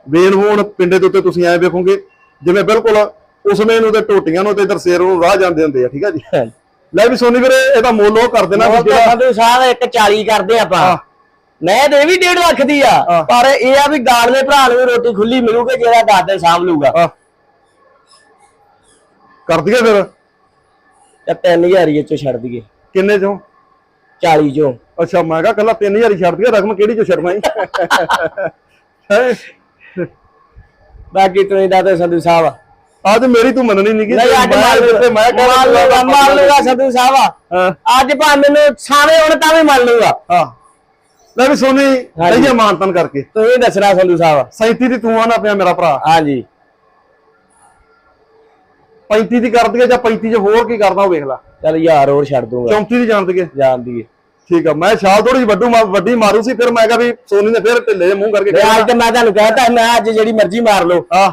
ਵੇਨ ਹੋਣ ਪਿੰਡੇ ਦੇ ਉੱਤੇ ਤੁਸੀਂ ਐ ਵੇਖੋਗੇ ਜਿਵੇਂ ਬਿਲਕੁਲ ਉਸਮੇ ਨੂੰ ਤੇ ਟੋਟੀਆਂ ਨੂੰ ਤੇ ਇਧਰ ਸੇਰ ਨੂੰ ਰਾਹ ਜਾਂਦੇ ਹੁੰਦੇ ਆ ਠੀਕ ਹੈ ਜੀ। ਲੈ ਵੀ ਸੋਨੀ ਵੀਰੇ ਇਹਦਾ ਮੁੱਲ ਉਹ ਕਰ ਦੇਣਾ ਜਿਹੜਾ ਸੰਧੂ ਸਾਹਿਬ ਇੱਕ 40 ਕਰਦੇ ਆਪਾਂ। ਮੈਂ ਇਹ ਵੀ 1.5 ਲੱਖ ਦੀ ਆ। ਪਰ ਇਹ ਆ ਵੀ ਗਾੜਲੇ ਭਰਾ ਨੂੰ ਰੋਟੀ ਖੁੱਲੀ ਮਿਲੂਗੀ ਜਿਹੜਾ ਦਸ ਦਿਨ ਸਾਂਭ ਲੂਗਾ ਆ ਕਰ ਦਈਏ ਫਿਰ? ਤੇ 3000 ਹੀ ਚੋਂ ਛੱਡ ਦਈਏ। ਕਿੰਨੇ ਚੋਂ? 40 ਚੋਂ। ਅੱਛਾ ਮੈਂ ਕਿਹਾ ਕੱਲਾ 3000 ਹੀ ਛੱਡ ਦਈਏ ਰਕਮ ਕਿਹੜੀ ਚੋਂ ਛੱਡਣਾ ਹੈ? ਬਾਕੀ ਤੁਸੀਂ ਦਾ ਤੇ ਸੰਧੂ ਸਾਹਿਬ। ਅੱਜ ਮੇਰੀ ਤੂੰ ਮੰਨਣੀ ਨਹੀਂ ਕਿ ਨਹੀਂ ਅੱਜ ਮੰਨ ਲੂਗਾ ਮੈਂ ਮੰਨ ਲੂਗਾ ਮੰਨ ਲੂਗਾ ਸੰਧੂ ਸਾਹਿਬ। ਹਾਂ। ਅੱਜ ਭਾਵੇਂ ਮੈਨੂੰ ਸਾਵੇਂ ਹੁਣ ਤਾਂ ਵੀ ਮੰਨ ਲੂਗਾ ਹਾਂ। ਲੈ ਵੀ ਸੋਨੀ ਹਾਂਜੀ। ਮਾਨਤਨ ਕਰਕੇ। ਤੁਸੀਂ ਦੱਸਣਾ ਸੰਧੂ ਸਾਹਿਬ। 37 ਦੀ ਤੂੰ ਆਣਾ ਪਿਆ ਮੇਰਾ ਭਰਾ। ਹਾਂਜੀ। 35 ਦੀ ਕਰ ਦਈਏ ਜਾਂ 35 ਚ ਹੋਰ ਕੀ ਕਰਦਾ ਉਹ ਵੇਖ ਲੈ। ਚੱਲ ਯਾਰ ਹੋਰ ਛੱਡ ਦੂੰਗਾ। 34 ਦੀ ਜਾਣ ਦਈਏ ਜਾਣ ਦੀਏ ਠੀਕ ਆ ਮੈਂ ਛਾਲ ਥੋੜੀ ਵੱਡੂ ਵੱਡੀ ਮਾਰੂ ਸੀ ਫਿਰ ਮੈਂ ਕਿਹਾ ਵੀ ਸੋਨੀ ਨੇ ਫਿਰ ਢਿੱਲੇ ਜਿਹੇ ਮੂੰਹ ਕਰਕੇ ਤੇ ਅੱਜ ਤੇ ਮੈਂ ਤੁਹਾਨੂੰ ਕਹਿਤਾ ਮੈਂ ਅੱਜ ਜਿਹੜੀ ਮਰਜ਼ੀ ਮਾਰ ਲਓ। ਆ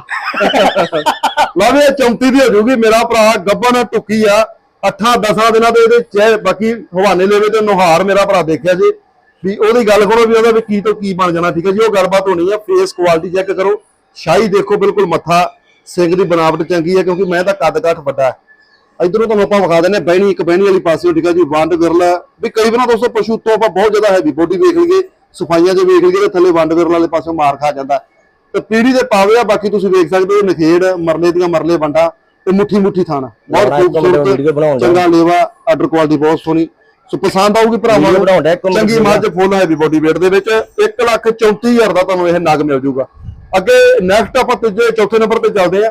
ਲਓ ਵੀ ਇਹ 34 ਦੀ ਹੋ ਜੂਗੀ ਮੇਰਾ ਭਰਾ ਗੱਬਨ ਟੁੱਕੀ ਆ 8 10 ਦਿਨਾਂ ਦੇ ਇਹਦੇ ਚ ਬਾਕੀ ਹਵਾਨੇ ਲੈਵੇ ਤੇ ਨੁਹਾਰ ਮੇਰਾ ਭਰਾ ਦੇਖਿਆ ਜੀ। ਵੀ ਉਹਦੀ ਗੱਲ ਕਰੋ ਵੀ ਉਹਦਾ ਵੀ ਕੀ ਤੋਂ ਕੀ ਬਣ ਜਾਣਾ ਠੀਕ ਹੈ ਜੀ ਉਹ ਗੱਲਬਾਤ ਹੋਣੀ ਆ ਫੇਸ ਕੁਆਲਿਟੀ ਚੈੱਕ ਕਰੋ। ਸ਼ਾਹੀ ਦੇਖੋ ਬਿਲਕੁਲ ਮੱਥਾ ਸਿੰਘ ਦੀ ਬਣਾਵਟ ਚੰਗੀ ਹੈ ਕਿਉਂਕਿ ਮੈਂ ਤਾਂ ਕੱਦ ਕਾਠ ਵੱਡਾ। ਹੈ ਇਧਰੋਂ ਤੁਹਾਨੂੰ ਆਪਾਂ ਵਿਖਾ ਦਿੰਦੇ ਬਹਿਣੀ ਇੱਕ ਬਹਿਣੀ ਵਾਲੀ ਪਾਸੇ ਠੀਕ ਹੈ ਜੀ ਵੰਡ ਵਿਰਲਾ। ਵੀ ਕਈ ਵਾਰ ਦੋਸਤੋ ਪਸ਼ੂ ਤੋਂ ਆਪਾਂ ਬਹੁਤ ਜ਼ਿਆਦਾ ਹੈਵੀ ਬੋਡੀ ਵੇਖ ਲਈਏ ਸਫਾਈਆਂ 'ਚ ਵੇਖ ਲਈਏ ਤੇ ਥੱਲੇ ਵੰਡ ਵਿਰਲਾ ਵਾਲੇ ਪਾਸੇ ਮਾਰ ਖਾ ਜਾਂਦਾ। ਤੇ ਪੀੜੀ ਦੇ ਪਾਵੇ ਆ ਬਾਕੀ ਤੁਸੀਂ ਵੇਖ ਸਕਦੇ ਹੋ ਨਖੇੜ ਮਰਲੇ ਦੀਆਂ ਮਰਲੇ ਵੰਡਾ ਤੇ ਮੁੱਠੀ ਮੁੱਠੀ ਥਾਣਾ। ਬਹੁਤ ਖੂਬਸੂਰਤ। ਚੰਗਾ ਲੇਵਾ ਆਰਡਰ ਕੁਆਲਿਟੀ ਬਹੁਤ ਸੋਹਣੀ। ਸੋ ਪਸੰਦ ਆਊਗੀ ਭਰਾਵਾਂ ਨੂੰ। ਚੰਗੀ। ਮੱਝ ਫੁੱਲ ਹੈਵੀ ਬੋਡੀ weight ਦੇ ਵਿੱਚ 1 ਲੱਖ 34000 ਦਾ ਤੁਹਾਨੂੰ ਇਹ ਨਗ ਮਿਲ ਜਾਊਗਾ। ਅੱਗੇ ਨੈਕਸਟ ਆਪਾਂ ਤੀਜੇ ਚੌਥੇ ਨੰਬਰ ਤੇ ਚੱਲਦੇ ਆ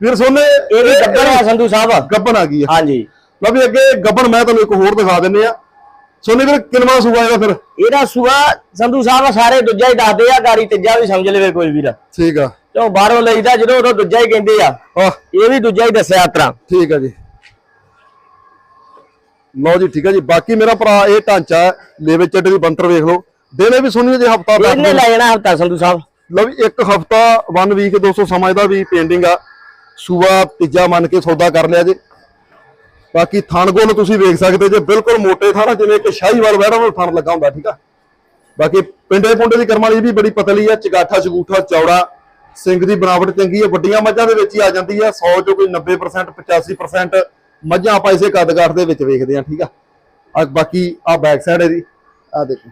ਵੀਰ ਸੋਨੇ ਇਹ ਵੀ ਗੱਬਰ ਆ ਸੰਧੂ ਸਾਹਿਬ। ਗੱਬਨ ਆ ਗਈ ਆ। ਹਾਂਜੀ। ਲਓ ਵੀ ਅੱਗੇ ਗੱਬਨ ਮੈਂ ਤੁਹਾਨੂੰ ਇੱਕ ਹੋਰ ਦਿਖਾ ਦਿੰਨੇ ਆ। ਸੋਨੇ ਵੀਰ ਕਿੰਨਵਾਂ ਸੂਆ ਇਹਦਾ ਫਿਰ? ਇਹਦਾ ਸੁਆ ਸੰਧੂ ਸਾਹਿਬ ਸਾਰੇ ਦੂਜਾ ਹੀ ਦੱਸਦੇ ਆ ਗਾੜੀ ਤੀਜਾ ਵੀ ਸਮਝ ਲਵੇ ਕੋਈ ਵੀਰ। ਠੀਕ ਆ। ਕਿਉਂ ਬਾਹਰੋਂ ਲਈਦਾ ਜਦੋਂ ਉਦੋਂ ਦੂਜਾ ਹੀ ਕਹਿੰਦੇ ਆ। ਇਹ ਵੀ ਦੂਜਾ ਹੀ ਦੱਸਿਆ ਤਰਾ ਠੀਕ ਆ ਜੀ। ਲਓ ਜੀ ਠੀਕ ਆ ਜੀ। ਬਾਕੀ ਮੇਰਾ ਭਰਾ ਇਹ ਢਾਂਚਾ ਲੇਵੇ ਚੱਡੇ ਦੀ ਬੰਤਰ ਵੇਖ ਲਓ। ਦਿਨੇ ਵੀ ਸੁਣੀ ਜੇ ਹਫਤਾ ਇਹਨੇ ਦਿਨ ਲੈ ਜਾਣਾ ਹਫਤਾ ਸੰਧੂ ਸਾਹਿਬ। ਲਓ ਵੀ ਇੱਕ ਹਫਤਾ 1 ਵੀਕ 200 ਸਮਾਂ ਇਹਦਾ ਵੀ ਪੇਂਡਿੰਗ ਆ। ਸੂਆ ਤੀਜਾ ਮੰਨ ਕੇ ਸੌਦਾ ਕਰ ਲਿਆ ਜੇ। ਬਾਕੀ ਥਣ ਗੋਲ ਤੁਸੀਂ ਵੇਖ ਸਕਦੇ ਜੇ, ਬਿਲਕੁਲ ਮੋਟੇ ਥਾਣਾ, ਜਿਵੇਂ ਕਿ ਸ਼ਾਹੀਵਾਲ ਵੈੜਾ ਨੂੰ ਥਣ ਲੱਗਾ ਹੁੰਦਾ, ਠੀਕ ਆ? ਬਾਕੀ ਪਿੰਡੇ ਪੁੰਡੇ ਦੀ ਕਰਮਾਂ ਵਾਲੀ ਵੀ ਬੜੀ ਪਤਲੀ ਆ, ਚਗਾਠਾ, ਚਗੂਠਾ, ਚੌੜਾ, ਸਿੰਘ ਦੀ ਬਣਾਵਟ ਚੰਗੀ ਆ, ਵੱਡੀਆਂ ਮੱਝਾਂ ਦੇ ਵਿੱਚ ਹੀ ਆ ਜਾਂਦੀ ਆ 100 ਚੋਂ ਕੋਈ 90% 85% ਮੱਝਾਂ ਆਪਾਂ ਇਸੇ ਕੱਦ-ਕਾਠ ਦੇ ਵਿੱਚ ਵੇਖਦੇ ਆ, ਠੀਕ ਆ? ਆ ਬਾਕੀ ਆ ਬੈਕ ਸਾਈਡ ਇਹਦੀ, ਆ ਦੇਖੋ।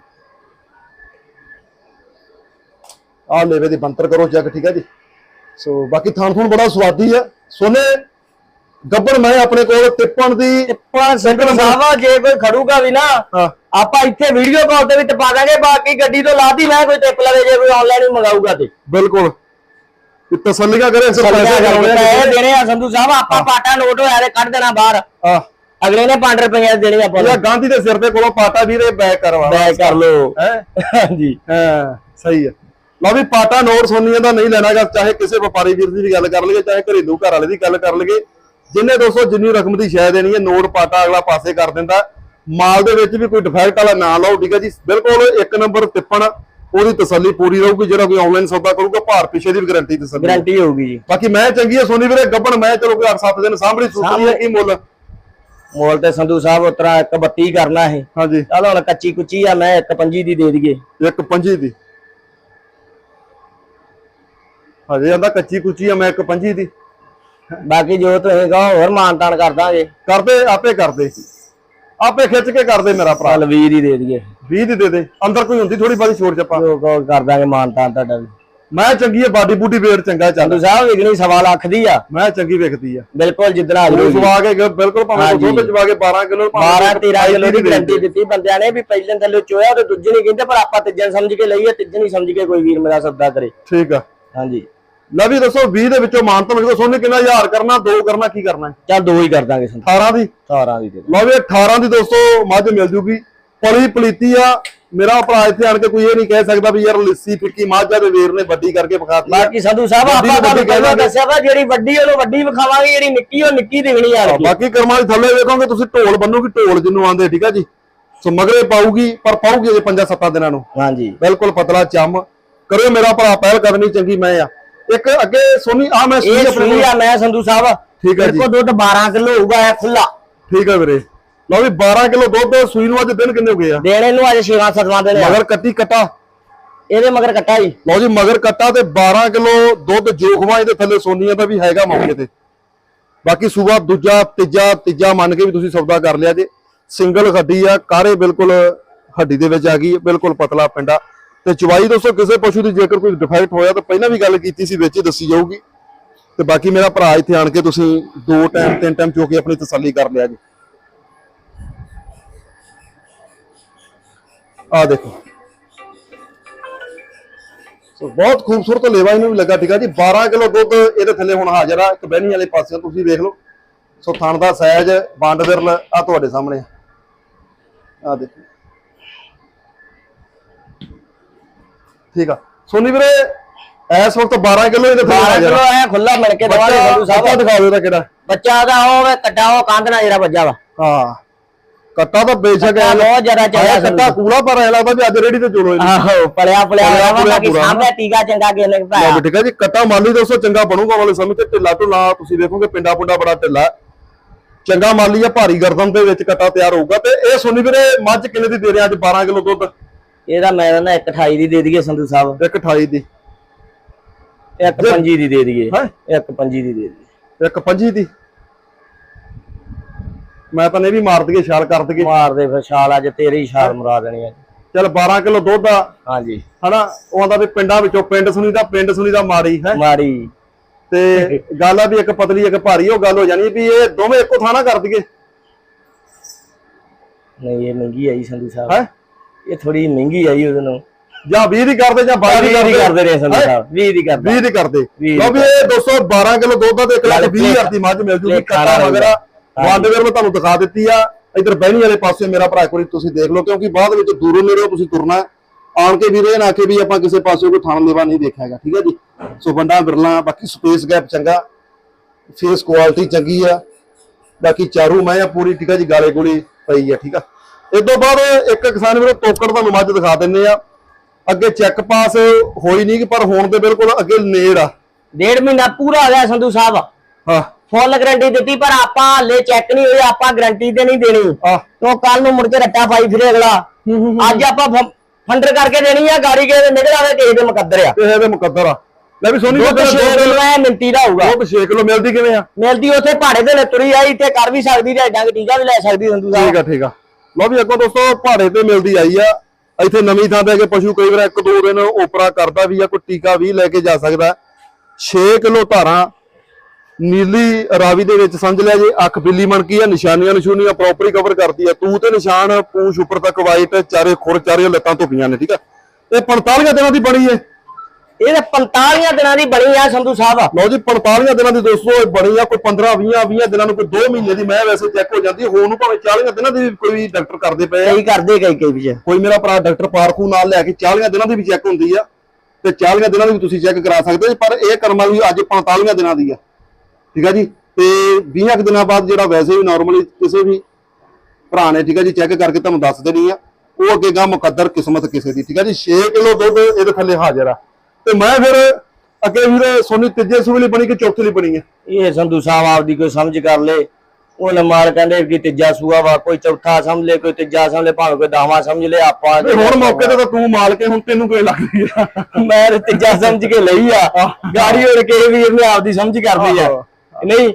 ਆ ਲੇਵੇ ਦੀ ਬੰਤਰ ਕਰੋ ਚੈੱਕ ਠੀਕ ਹੈ ਜੀ? ਸੋ ਬਾਕੀ ਥਾਣ ਥੂਣ ਬੜਾ ਸਵਾਦੀ ਹੈ। ਸੋਨੇ ਗੱਬੜ ਮੈਂ ਆਪਣੇ ਕੋਲ ਤਿੱਪਣ ਦੀ ਪਰ ਸੰਧੂ ਸਾਹਿਬ ਜੇ ਕੋਈ ਖੜੂਗਾ ਵੀ ਨਾ ਹਾਂ। ਆਪਾਂ ਇੱਥੇ ਵੀਡੀਓ ਕਾਲ ਤੇ ਵੀ ਟਪਾ ਦਾਂਗੇ ਬਾਕੀ ਗੱਡੀ ਤੋਂ ਲਾਤੀ ਮੈਂ ਕੋਈ ਟਿਪ ਲਵੇ ਜੇ ਕੋਈ ਆਨਲਾਈਨ ਹੀ ਮੰਗਾਊਗਾ ਤੇ। ਬਿਲਕੁਲ। ਇਹ ਤਸੱਲੀਆਂ ਕਰੇ ਸਿਰ ਪੈਸੇ ਪੈਸੇ ਕਰਾਉਣੇ ਦੇਣੇ ਆ ਸੰਧੂ ਸਾਹਿਬ ਆਪਾਂ ਪਾਟਾ ਨੋਟ ਹੋਇਆ ਤੇ ਕੱਢ ਦੇਣਾ ਬਾਹਰ। ਆ ਅਗਲੇ ਨੇ 5 ਰੁਪਏ ਦੇਣੇ ਆਪਾਂ ਇਹ ਨੂੰ ਗਾਂਧੀ ਦੇ ਸਿਰ ਤੇ ਕੋਲੋਂ ਪਾਟਾ ਵੀਰੇ ਬੈਕ ਕਰਵਾ। ਬੈ ਕਰ ਲੋ ਹੈ? ਹਾਂਜੀ। ਹਾਂ ਸਹੀ ਹੈ। ਲਓ ਵੀ ਪਾਟਾ ਨੋਟ ਸੋਨੀਆਂ ਦਾ ਨਹੀਂ ਲੈਣਾਗਾ ਚਾਹੇ ਕਿਸੇ ਵਪਾਰੀ ਵੀਰ ਦੀ ਵੀ ਗੱਲ ਕਰ ਲਈਏ ਚਾਹੇ ਘਰੇਲੂ ਘਰ ਵਾਲੇ ਦੀ ਗੱਲ ਕਰ ਲਈਏ। ਜਿੰਨੇ ਦੋਸਤੋ ਜਿੰਨੀ ਰਕਮ ਦੀ ਸ਼ਾਇਦ ਦੇਣੀ ਹੈ ਨੋਟ ਪਾਟਾ ਅਗਲਾ ਪਾਸੇ ਕਰ ਦਿੰਦਾ। ਮਾਲ ਦੇ ਵਿੱਚ ਵੀ ਕੋਈ ਡਿਫੈਕਟ ਵਾਲਾ ਨਾ ਲਾਓ ਠੀਕ ਹੈ ਜੀ। ਬਿਲਕੁਲ ਇੱਕ ਨੰਬਰ ਤਿੱਪਣ ਉਹਦੀ ਤਸੱਲੀ ਪੂਰੀ ਰਹੂਗੀ ਜਿਹੜਾ ਕੋਈ ਆਨਲਾਈਨ ਸੌਦਾ ਕਰੂਗਾ ਭਾਰ ਪਿੱਛੇ ਦੀ ਵੀ ਗਾਰੰਟੀ ਤਸੱਲੀ ਗਾਰੰਟੀ ਹੋਊਗੀ ਜੀ। ਬਾਕੀ ਮੈਂ ਚੰਗੀ ਹੈ ਸੋਨੀ ਵੀਰੇ ਗੱਬਣ ਮੈਂ ਚਲੋ ਕੋਈ 8-7 ਦਿਨ ਸਾਂਭਣੀ ਸੁਣੀ ਹੈ ਕੀ ਮੁੱਲ? ਮੋਲ ਤੇ ਸੰਧੂ ਸਾਹਿਬ ਉਤਰਾ 132 ਕਰਨਾ ਹੈ ਹਾਂਜੀ। ਚਲ ਹੁਣ ਕੱਚੀ ਕੁੱਚੀ ਆ ਮੈਂ 125 ਦੀ ਦੇ ਦਈਏ। ਇੱਕ ਪੰਜੀ ਦੀ। ਹਜੇ ਆਂਦਾ ਕੱਚੀ ਕੁੱਚੀ ਆ ਮੈਂ ਇੱਕ ਪੰਜੀ ਦੀ। ਬਾਕੀ ਜੋ ਤੁਸੀਂ ਕਹੋ ਹੋਰ ਮਾਨਤਾਨ ਕਰ ਦਾਂਗੇ। ਕਰਦੇ ਆਪੇ ਕਰਦੇ। ਆਪੇ ਖਿੱਚ ਕੇ ਕਰਦੇ ਮੇਰਾ ਭਰਾ। ਚੱਲ 20 ਦੀ ਦੇ ਦਈਏ। 20 ਦੀ ਦੇ ਦੇ। ਅੰਦਰ ਕੋਈ ਹੁੰਦੀ ਥੋੜੀ ਬਾਦੀ ਛੋੜ ਚੱਪਾ ਜੋ ਕਹੋ ਕਰ ਦਾਂਗੇ ਮਾਨਤਾਨ ਤੁਹਾਡਾ ਵੀ। ਮੈਂ ਚੰਗੀ ਹੈ ਬਾਡੀ ਬੂਡੀ ਵੇਟ ਚੰਗਾ ਚੱਲ। ਸੰਧੂ ਸਾਹਿਬ ਵਿਕਣੀ ਸਵਾ ਲੱਖ ਦੀ ਆ। ਮੈਂ ਚੰਗੀ ਵੇਖਦੀ ਆ। ਬਿਲਕੁਲ ਜਿੱਦਣ ਹਾਜ਼ਰ ਉਹ ਸਵਾ ਕੇ ਗ- ਬਿਲਕੁਲ ਭਾਵੇਂ ਹਾਂਜੀ। ਦੁੱਧ ਚਵਾ ਕੇ 12 ਕਿਲੋ 12 13 ਕਿਲੋ ਦੀ ਗਰੰਟੀ ਦਿੱਤੀ ਬੰਦਿਆਂ ਨੇ ਵੀ ਪਹਿਲੇ ਥੱਲੇ ਚੋਇਆ ਤੇ ਦੂਜੇ ਨਹੀਂ ਕਹਿੰਦੇ ਪਰ ਆਪਾਂ ਤੀਜੇ ਨੂੰ ਸਮਝ ਕੇ ਲਈਏ ਤੀਜੇ ਨਹੀਂ ਸਮਝ ਕੇ ਕੋਈ ਵੀਰ ਮੇਰਾ ਸੌਦਾ ਕਰੇ। ਠੀਕ ਆ। ਹਾਂਜੀ। ਲੈ ਵੀ ਦੱਸੋ 20 ਦੇ ਵਿੱਚੋਂ ਮਾਨਤਨ ਜਦੋਂ ਸੋਨੇ ਕਿੰਨਾ ਹਜ਼ਾਰ ਕਰਨਾ ਦੋ ਕਰਨਾ ਕੀ ਕਰਨਾ ਹੈ? ਚੱਲ ਦੋ ਹੀ ਕਰ ਦਾਂਗੇ ਸੰਧੂ 18 ਦੀ? 18 ਦੀ। ਲਓ ਵੀ 18 ਦੀ ਦੋਸਤੋ ਮੱਝ ਮਿਲ ਜੂਗੀ। ਪਲੀ ਪਲੀਤੀ ਆ। ਮੇਰਾ ਭਰਾ ਇੱਥੇ ਆਣ ਕੇ ਕੋਈ ਇਹ ਨਹੀਂ ਕਹਿ ਸਕਦਾ ਵੀ ਯਾਰ ਲਿੱਸੀ ਫਿੱਕੀ ਮਾਝਾ ਦੇ ਵੀਰ ਨੇ ਵੱਡੀ ਕਰਕੇ ਵਿਖਾਤੀ। ਬਾਕੀ ਸੰਧੂ ਸਾਹਿਬ ਆਪਾਂ ਤੁਹਾਨੂੰ ਪਹਿਲਾਂ। ਦੱਸਿਆ ਵਾ ਜਿਹੜੀ ਵੱਡੀ ਉਹਨੂੰ ਵੱਡੀ ਵਿਖਾਵਾਂਗੇ ਜਿਹੜੀ ਨਿੱਕੀ ਉਹ ਨਿੱਕੀ ਦੇਣੀ ਆ ਬਾਕੀ ਕਰਮਾਂ ਦੇ ਥੱਲੇ ਵੇਖੋਗੇ ਤੁਸੀਂ ਢੋਲ ਬੰਨੂਗੀ ਢੋਲ ਜਿੰਨੂੰ ਆਂਦੇ ਠੀਕ ਆ ਜੀ? ਸੋ ਮਗਰੇ ਪਾਊਗੀ ਪਰ ਪਾਊਗੀ ਅਜੇ 5-7 ਦਿਨਾਂ ਨੂੰ। ਹਾਂਜੀ। ਬਿਲਕੁਲ ਪਤਲਾ ਚੰਮ। ਕਰਿਓ ਮੇਰਾ ਭਰਾ ਪਹਿਲ ਕਰਨੀ ਚੰਗੀ ਮੈਂ ਆ। ਇੱਕ ਅੱਗੇ ਸੋਨੀ ਆ ਮੈਂ ਸੂਈ ਇਹ ਆਪਣੇ ਸੂਈ ਆ ਮੈਂ ਸੰਧੂ ਸਾਹਿਬ। ਠੀਕ ਆ ਜੀ। ਕੋ ਦੁੱਧ 12 ਕਿਲੋ ਹੋਊਗਾ ਇਹ ਖੁੱਲਾ ਠੀਕ ਆ ਵੀਰੇ। ਲਓ ਵੀ 12 ਕਿਲੋ ਦੁੱਧ ਸੂਈ ਨੂੰ ਅੱਜ ਦਿਨ ਕਿੰਨੇ ਹੋ ਗਏ ਆ? ਦੇਣੇ ਨੂੰ ਅੱਜ 6-7ਵਾਂ ਦਿਨ ਆ। ਮਗਰ ਕੱਟੀ ਕਟਾ। ਇਹਦੇ ਮਗਰ ਕੱਟਾ ਜੀ। ਲਓ ਜੀ ਮਗਰ ਕੱਟਾ ਤੇ 12 ਕਿਲੋ ਦੁੱਧ ਜੋਖਵਾ ਇਹਦੇ ਥੱਲੇ ਸੋਨੀਆਂ ਦਾ ਵੀ ਹੈਗਾ ਮੌਕੇ ਤੇ। ਬਾਕੀ ਸੂਬਾ ਦੂਜਾ ਤੀਜਾ ਤੀਜਾ ਮੰਨ ਕੇ ਵੀ ਤੁਸੀਂ ਸੌਦਾ ਕਰ ਲਿਆ ਜੇ। ਸਿੰਗਲ ਹੱਡੀ ਆ ਕਾਰੇ ਬਿਲਕੁਲ ਹੱਡੀ ਦੇ ਵਿੱਚ ਆ ਗਈ ਹੈ, ਬਿਲਕੁਲ ਪਤਲਾ ਪਿੰਡਾ ਤੇ ਚਵਾਈ ਦੋਸਤੋ ਕਿਸੇ ਪਸ਼ੂ ਦੀ ਜੇਕਰ ਕੋਈ ਡਿਫੈਕਟ ਹੋਇਆ ਤਾਂ ਪਹਿਲਾਂ ਵੀ ਗੱਲ ਕੀਤੀ ਸੀ ਵਿੱਚ ਹੀ ਦੱਸੀ ਜਾਊਗੀ। ਤੇ ਬਾਕੀ ਮੇਰਾ ਭਰਾ ਇੱਥੇ ਆਣ ਕੇ ਤੁਸੀਂ ਦੋ ਟਾਈਮ ਤਿੰਨ ਟਾਈਮ ਚੋ ਕੇ ਆਪਣੀ ਤਸੱਲੀ ਕਰ ਲਿਆ ਜੀ। ਆ ਦੇਖੋ। ਸੋ ਬਹੁਤ ਖੂਬਸੂਰਤ ਲੇਵਾ ਇਹਨੂੰ ਵੀ ਲੱਗਾ, ਠੀਕ ਆ ਜੀ? 12 ਕਿਲੋ ਦੁੱਧ ਇਹਦੇ ਥੱਲੇ ਹੁਣ ਹਾਜ਼ਰ ਆ, ਇੱਕ ਬਹਿਣੀ ਵਾਲੇ ਪਾਸੇ ਤੁਸੀਂ ਵੇਖ ਲਓ। ਸੋ ਥਣ ਦਾ ਸਾਈਜ਼ ਵੰਡ ਵਿਰਲ ਆ ਤੁਹਾਡੇ ਸਾਹਮਣੇ। ਆ ਦੇਖੋ। ਠੀਕ ਆ। ਸੋਨੀ ਵੀਰੇ ਇਸ ਵਕਤ 12 ਕਿਲੋ ਇਹਦੇ ਥੱਲੇ 12 ਹਾਜ਼ਰ ਕਿਲੋ ਆ ਐ ਖੁੱਲਾ ਮਿਲ ਕੇ ਦਵਾਂਗੇ ਸੰਧੂ ਬੱਚਾ ਸਾਹਿਬ। ਦਿਖਾ ਦਿਓ ਇਹਦਾ ਕਿਹੜਾ। ਬੱਚਾ ਦਾ ਉਹ ਵੇ ਕੱਟਾ ਉਹ ਕੰਧ ਨਾਲ ਜਿਹੜਾ ਵੱਜਾ ਵਾ। ਹਾਂ। ਕੱਟਾ ਤਾਂ ਬੇਸ਼ੱਕ ਕੱਟਾ ਹੈ ਬਹੁਤ ਜ਼ਿਆਦਾ ਚੱਲਿਆ ਕੱਟਾ ਕੂਲਾ ਪਰ ਐ ਲੱਗਦਾ ਵੀ ਅੱਜ ਰੇੜੀ ਤੇ ਜੋੜੋ ਇਹਨੂੰ। ਆਹੋ ਪਲਿਆ ਪਲਿਆ ਪਲਿਆ ਵਾ ਪੁਲਿਆ ਬਾਕੀ ਪੂਰਾ। ਸਾਹਮਣੇ ਟੀਕਾ ਚੰਗਾ ਕਿਨੇ ਲਓ ਪਾਇਆ ਵੀ ਠੀਕ ਹੈ ਜੀ ਕੱਟਾ ਮਾਲੀ ਦੋਸਤੋ ਚੰਗਾ ਬਣੂਗਾ ਵਾਲੇ ਸਮੇਂ ਤੇ ਢਿੱਲਾ ਢੁੱਲਾ ਤੁਸੀਂ ਦੇਖੋਗੇ ਪਿੰਡਾ ਪੁੰਡਾ ਬੜਾ ਢਿੱਲਾ। ਹੈ। ਚੰਗਾ ਮਾਲੀ ਆ ਭਾਰੀ ਗਰਦਨ ਦੇ ਵਿੱਚ ਕੱਟਾ ਤਿਆਰ ਹੋਊਗਾ ਤੇ ਇਹ ਸੋਨੀ ਵੀਰੇ ਮੱਝ ਕਿੰਨੇ ਦੀ ਦੇ ਰਿਹਾ ਅੱਜ 12 ਕਿਲੋ ਦੁੱਧ? ਇਹਦਾ ਮੈਂ ਨਾ 128 ਦੀ ਦੇ ਦਈਏ ਸੰਧੂ ਸਾਹਿਬ। ਇੱਕ 28 ਦੀ। ਇੱਕ ਪੰਜੀ ਦੀ ਦੇ ਦਈਏ। ਹੈਂ? ਇੱਕ ਪੰਜੀ ਦੀ ਦੇ ਦਈਏ। ਇੱਕ 25 ਦੀ। ਮੈਂ ਤਾਂ ਇਹ ਵੀ ਮਾਰ ਦਈਏ ਛਾਲ ਕਰ ਦਈਏ। ਮਾਰ ਦੇ ਫਿਰ ਛਾਲ ਅੱਜ ਤੇਰੀ ਛਾਲ ਮਰਾ ਦੇਣੀ ਅੱਜ ਚਲ 12 ਕਿਲੋ ਦੁੱਧ ਆ। ਹਾਂਜੀ। ਹਨਾ ਉਹ ਆਂਦਾ ਵੀ ਪਿੰਡਾਂ ਵਿੱਚੋਂ ਪਿੰਡ ਸੁਣੀ ਦਾ ਪਿੰਡ ਸੁਣੀ ਦਾ ਮਾਰੀ ਹੈ? ਮਾਰੀ ਤੇ ਗੱਲ ਆ ਵੀ ਇੱਕ ਪਤਲੀ ਇੱਕ ਭਾਰੀ ਉਹ ਗੱਲ ਹੋ ਜਾਣੀ ਵੀ ਇਹ ਦੋਵੇਂ ਇੱਕੋ ਥਾਂ ਨਾ ਕਰ ਦਈਏ। ਨਹੀਂ ਇਹ ਮਹਿੰਗੀ ਆਈ ਸੰਧੂ ਸਾਹਿਬ। ਹੈ? ਇਹ ਥੋੜੀ ਮਹਿੰਗੀ ਆਈ ਉਹਦੇ ਨੂੰ ਜਾਂ 20 ਦੀ ਕਰਦੇ ਜਾਂ 22 ਦੀ 20 ਦੀ ਕਰਦੇ? ਕਰਦੇ ਰਹੇ ਸੰਧੂ? ਸਾਹਿਬ 20 ਦੀ ਕਰਦੇ। 20 ਦੀ ਕਰਦੇ। ਲਓ ਵੀ ਇਹ 212 ਕਿਲੋ ਦੁੱਧ ਦਾ ਤੇ 1 ਲੱਖ 20 ਹਜ਼ਾਰ ਦੀ ਮੱਝ ਮਿਲ ਜੂਗੀ ਕੱਟਾ ਨਾਲ ਵਗੈਰਾ ਹਾਂਜੀ। ਵੰਡ ਵੇਰ ਮੈਂ ਤੁਹਾਨੂੰ ਦਿਖਾ ਦਿੱਤੀ ਆ। ਇਧਰ ਬਹਿਣੀ ਵਾਲੇ ਪਾਸੇ ਮੇਰਾ ਭਰਾ ਵਾਰੀ ਤੁਸੀਂ ਦੇਖ ਲਓ ਕਿਉਂਕਿ ਬਾਅਦ ਵਿੱਚ ਦੂਰੋਂ ਨੇੜੋਂ ਤੁਸੀਂ ਤੁਰਨਾ। ਆਣ ਕੇ ਵੀਰੇ ਨਾ ਕੇ ਵੀ ਆਪਾਂ ਕਿਸੇ ਪਾਸੇ ਕੋਈ ਥਾਣ ਲੈਵਾ ਨਹੀਂ ਦੇਖਿਆਗਾ ਠੀਕ ਹੈ ਜੀ? ਸੋ ਬੰਡਾ ਬਿਰਲਾ ਬਾਕੀ ਸਪੇਸ ਗੈਪ ਚੰਗਾ। ਫੇਸ ਕੁਆਲਿਟੀ ਚੰਗੀ ਆ। ਬਾਕੀ ਚਾਰੂ ਮੈਂ ਆ ਪੂਰੀ ਠੀਕ ਆ ਜੀ ਗਾਲੇ ਗੋਲੀ ਪਈ ਆ ਠੀਕ ਆ? ਇਸ ਤੋਂ ਬਾਅਦ ਇੱਕ ਕਿਸਾਨ ਵੀਰੋ ਤੋਕੜ ਤੁਹਾਨੂੰ ਮੱਝ ਦਿਖਾ ਦਿੰਨੇ ਆ। ਅੱਗੇ ਚੈੱਕ ਪਾਸ ਹੋਈ ਨਹੀਂ ਪਰ ਹੁਣ ਤੇ ਬਿਲਕੁਲ ਅੱਗੇ ਨੇੜ ਆ। ਡੇਢ ਮਹੀਨਾ ਪੂਰਾ ਹੋ ਗਿਆ ਸੰਧੂ ਸਾਹਿਬ। ਹਾਂ। ਫੁੱਲ ਗਾਰੰਟੀ ਦਿੱਤੀ ਪਰ ਆਪਾਂ ਹਲੇ ਚੈੱਕ ਨਹੀਂ ਹੋਈ ਆਪਾਂ ਗਾਰੰਟੀ ਤੇ ਨਹੀਂ ਦੇਣੀ। ਕਿਉਂ ਕੱਲ ਨੂੰ ਮੁੜ ਕੇ ਰੱਟਾ ਪਾਈ ਫਿਰੇ ਅਗਲਾ। ਅੱਜ ਆਪਾਂ ਫੰਡਰ ਕਰਕੇ ਦੇਣੀ ਆ ਗਾੜੀ ਕੇ ਨਿਕਲ ਆਵੇ ਕਿਸੇ ਦੇ ਮੁਕੱਦਰ ਆ। ਇਹ ਇਹਦੇ ਮੁਕੱਦਰ ਆ। ਲੈ ਵੀ ਸੋਨੀ ਦੁੱਧ 6 ਕਿਲੋ ਐ ਮਿੰਤੀ ਦਾ ਹੋਊਗਾ। ਦੁੱਧ 6 ਕਿਲੋ ਮਿਲਦੀ ਕਿਵੇਂ ਆ? ਮਿਲਦੀ ਉੱਥੇ ਪਹਾੜੇ ਦੇ ਨੇ ਤੁਰੀ ਆਈ ਇੱਥੇ ਕਰ ਵੀ ਸਕਦੀ ਤੇ ਡੰਗ ਟੀਕਾ ਵੀ ਲੈ ਸਕਦੀ ਸੰਧੂ ਸਾਹਿਬ ਠੀਕ ਆ ਠੀਕ ਆ। ਲਓ ਵੀ ਅੱਗੋਂ ਦੋਸਤੋ ਪਹਾੜੇ ਤੇ ਮਿਲਦੀ ਆਈ ਆ। ਇੱਥੇ ਨਵੀਂ ਥਾਂ ਤੇ ਕੇ ਪਸ਼ੂ ਕਈ ਵਾਰ ਇੱਕ ਦੋ ਦਿਨ ਓਪਰਾ ਕਰਦਾ ਵੀ ਆ, ਕੋਈ ਟੀਕਾ ਵੀ ਲੈ ਕੇ ਜਾ ਸਕਦਾ। 6 ਕਿਲੋ ਧਾਰਾਂ ਨੀਲੀ ਰਾਵੀ ਦੇ ਵਿੱਚ ਸਮਝ ਲਿਆ ਜੇ, ਅੱਖ ਬਿੱਲੀ ਮਣਕੀ ਆ, ਨਿਸ਼ਾਨੀਆਂ ਨਿਸ਼ੂਨੀਆਂ ਪ੍ਰੋਪਰਲੀ ਕਵਰ ਕਰਦੀ ਆ। ਤੂੰ ਤੇ ਨਿਸ਼ਾਨ, ਪੂੰਛ ਉੱਪਰ ਤੱਕ ਵਾਈਟ ਚਾਰੇ ਖੁਰ, ਚਾਰੇ ਲੱਤਾਂ ਧੁੱਪੀਆਂ ਨੇ, ਠੀਕ ਆ। ਇਹ 45 ਦਿਨਾਂ ਦੀ ਬਣੀ ਏ। ਇਹ ਤਾਂ 45 ਦਿਨਾਂ ਦੀ ਬਣੀ ਆ ਸੰਧੂ ਸਾਹਿਬ। ਲਓ ਜੀ 45 ਦਿਨਾਂ ਦੀ ਦੋਸਤੋ ਇਹ ਬਣੀ ਆ ਕੋਈ 15 20 20 ਦਿਨਾਂ ਨੂੰ ਕੋਈ 2 ਮਹੀਨੇ ਦੀ ਮੈਂ ਵੈਸੇ ਚੈੱਕ ਹੋ ਜਾਂਦੀ ਹੁਣ ਨੂੰ ਭਾਵੇਂ 40 ਦਿਨਾਂ ਦੀ ਵੀ ਕੋਈ ਡਾਕਟਰ ਕਰਦੇ ਪਏ ਆ। ਕਈ ਕਰਦੇ ਕਈ ਕਈ ਵਿੱਚ ਕੋਈ ਮੇਰਾ ਭਰਾ ਡਾਕਟਰ ਪਾਰਖੂ ਨਾਲ ਲੈ ਕੇ 40 ਦਿਨਾਂ ਦੀ ਵੀ ਚੈੱਕ ਹੁੰਦੀ ਆ ਤੇ 40 ਦਿਨਾਂ ਦੀ ਵੀ ਤੁਸੀਂ ਚੈੱਕ ਕਰਾ ਸਕਦੇ ਹੋ ਪਰ ਇਹ ਕਰਮਾਂ ਦੀ ਅੱਜ 45 ਦਿਨਾਂ ਦੀ ਆ। ਠੀਕ ਆ ਜੀ? ਤੇ 20 ਕੁ ਦਿਨਾਂ ਬਾਅਦ ਜਿਹੜਾ ਵੈਸੇ ਵੀ ਨਾਰਮਲੀ ਕਿਸੇ ਵੀ ਭਰਾ ਨੇ ਠੀਕ ਆ ਜੀ ਚੈੱਕ ਕਰਕੇ ਤੁਹਾਨੂੰ ਦੱਸ ਦੇਣੀ ਆ ਉਹ ਅੱਗੇ ਗਾ ਮੁਕੱਦਰ ਕਿਸਮਤ ਕਿਸੇ ਦੀ ਠੀਕ ਆ ਜੀ? 6 ਕਿਲੋ ਦੁੱਧ ਇਹਦੇ ਥੱਲੇ ਹਾਜ਼ਰ ਆ। ਤੇ ਮੈਂ ਫਿਰ ਅੱਗੇ ਵੀਰੇ ਸੋਨੀ ਤੀਜੇ ਸੂਬੇ ਲਈ ਬਣੀ ਕਿ ਚੌਥੇ ਲਈ ਬਣੀ ਆ? ਇਹ ਸੰਧੂ ਸਾਹਿਬ ਆਪਦੀ ਕੋਈ ਸਮਝ ਕਰ ਲੇ। ਉਹਨੇ ਮਾਰ ਕਹਿੰਦੇ ਕਿ ਤੀਜਾ ਸੂਆ ਵਾ ਕੋਈ ਚੌਥਾ ਸਮਝ ਲੇ ਕੋਈ ਤੀਜਾ ਸਮਝ ਲੇ ਭਾਵੇਂ ਕੋਈ ਦਸਵਾਂ ਸਮਝ ਲੇ ਆਪਾਂ ਤੇ ਹੁਣ ਮੌਕੇ ਤੇ ਤਾਂ ਤੂੰ ਮਾਲ ਕੇ ਹੁਣ ਤੈਨੂੰ ਕੋਈ ਲੱਗਦੀ ਆ। ਮੈਂ ਤੇ ਤੀਜਾ ਸਮਝ ਕੇ ਲਈ ਆ। ਗਾੜੀ ਉੜ ਕੇ ਵੀਰ ਨੇ ਆਪਦੀ ਸਮਝ ਕਰਦੀ ਆ। ਨਹੀਂ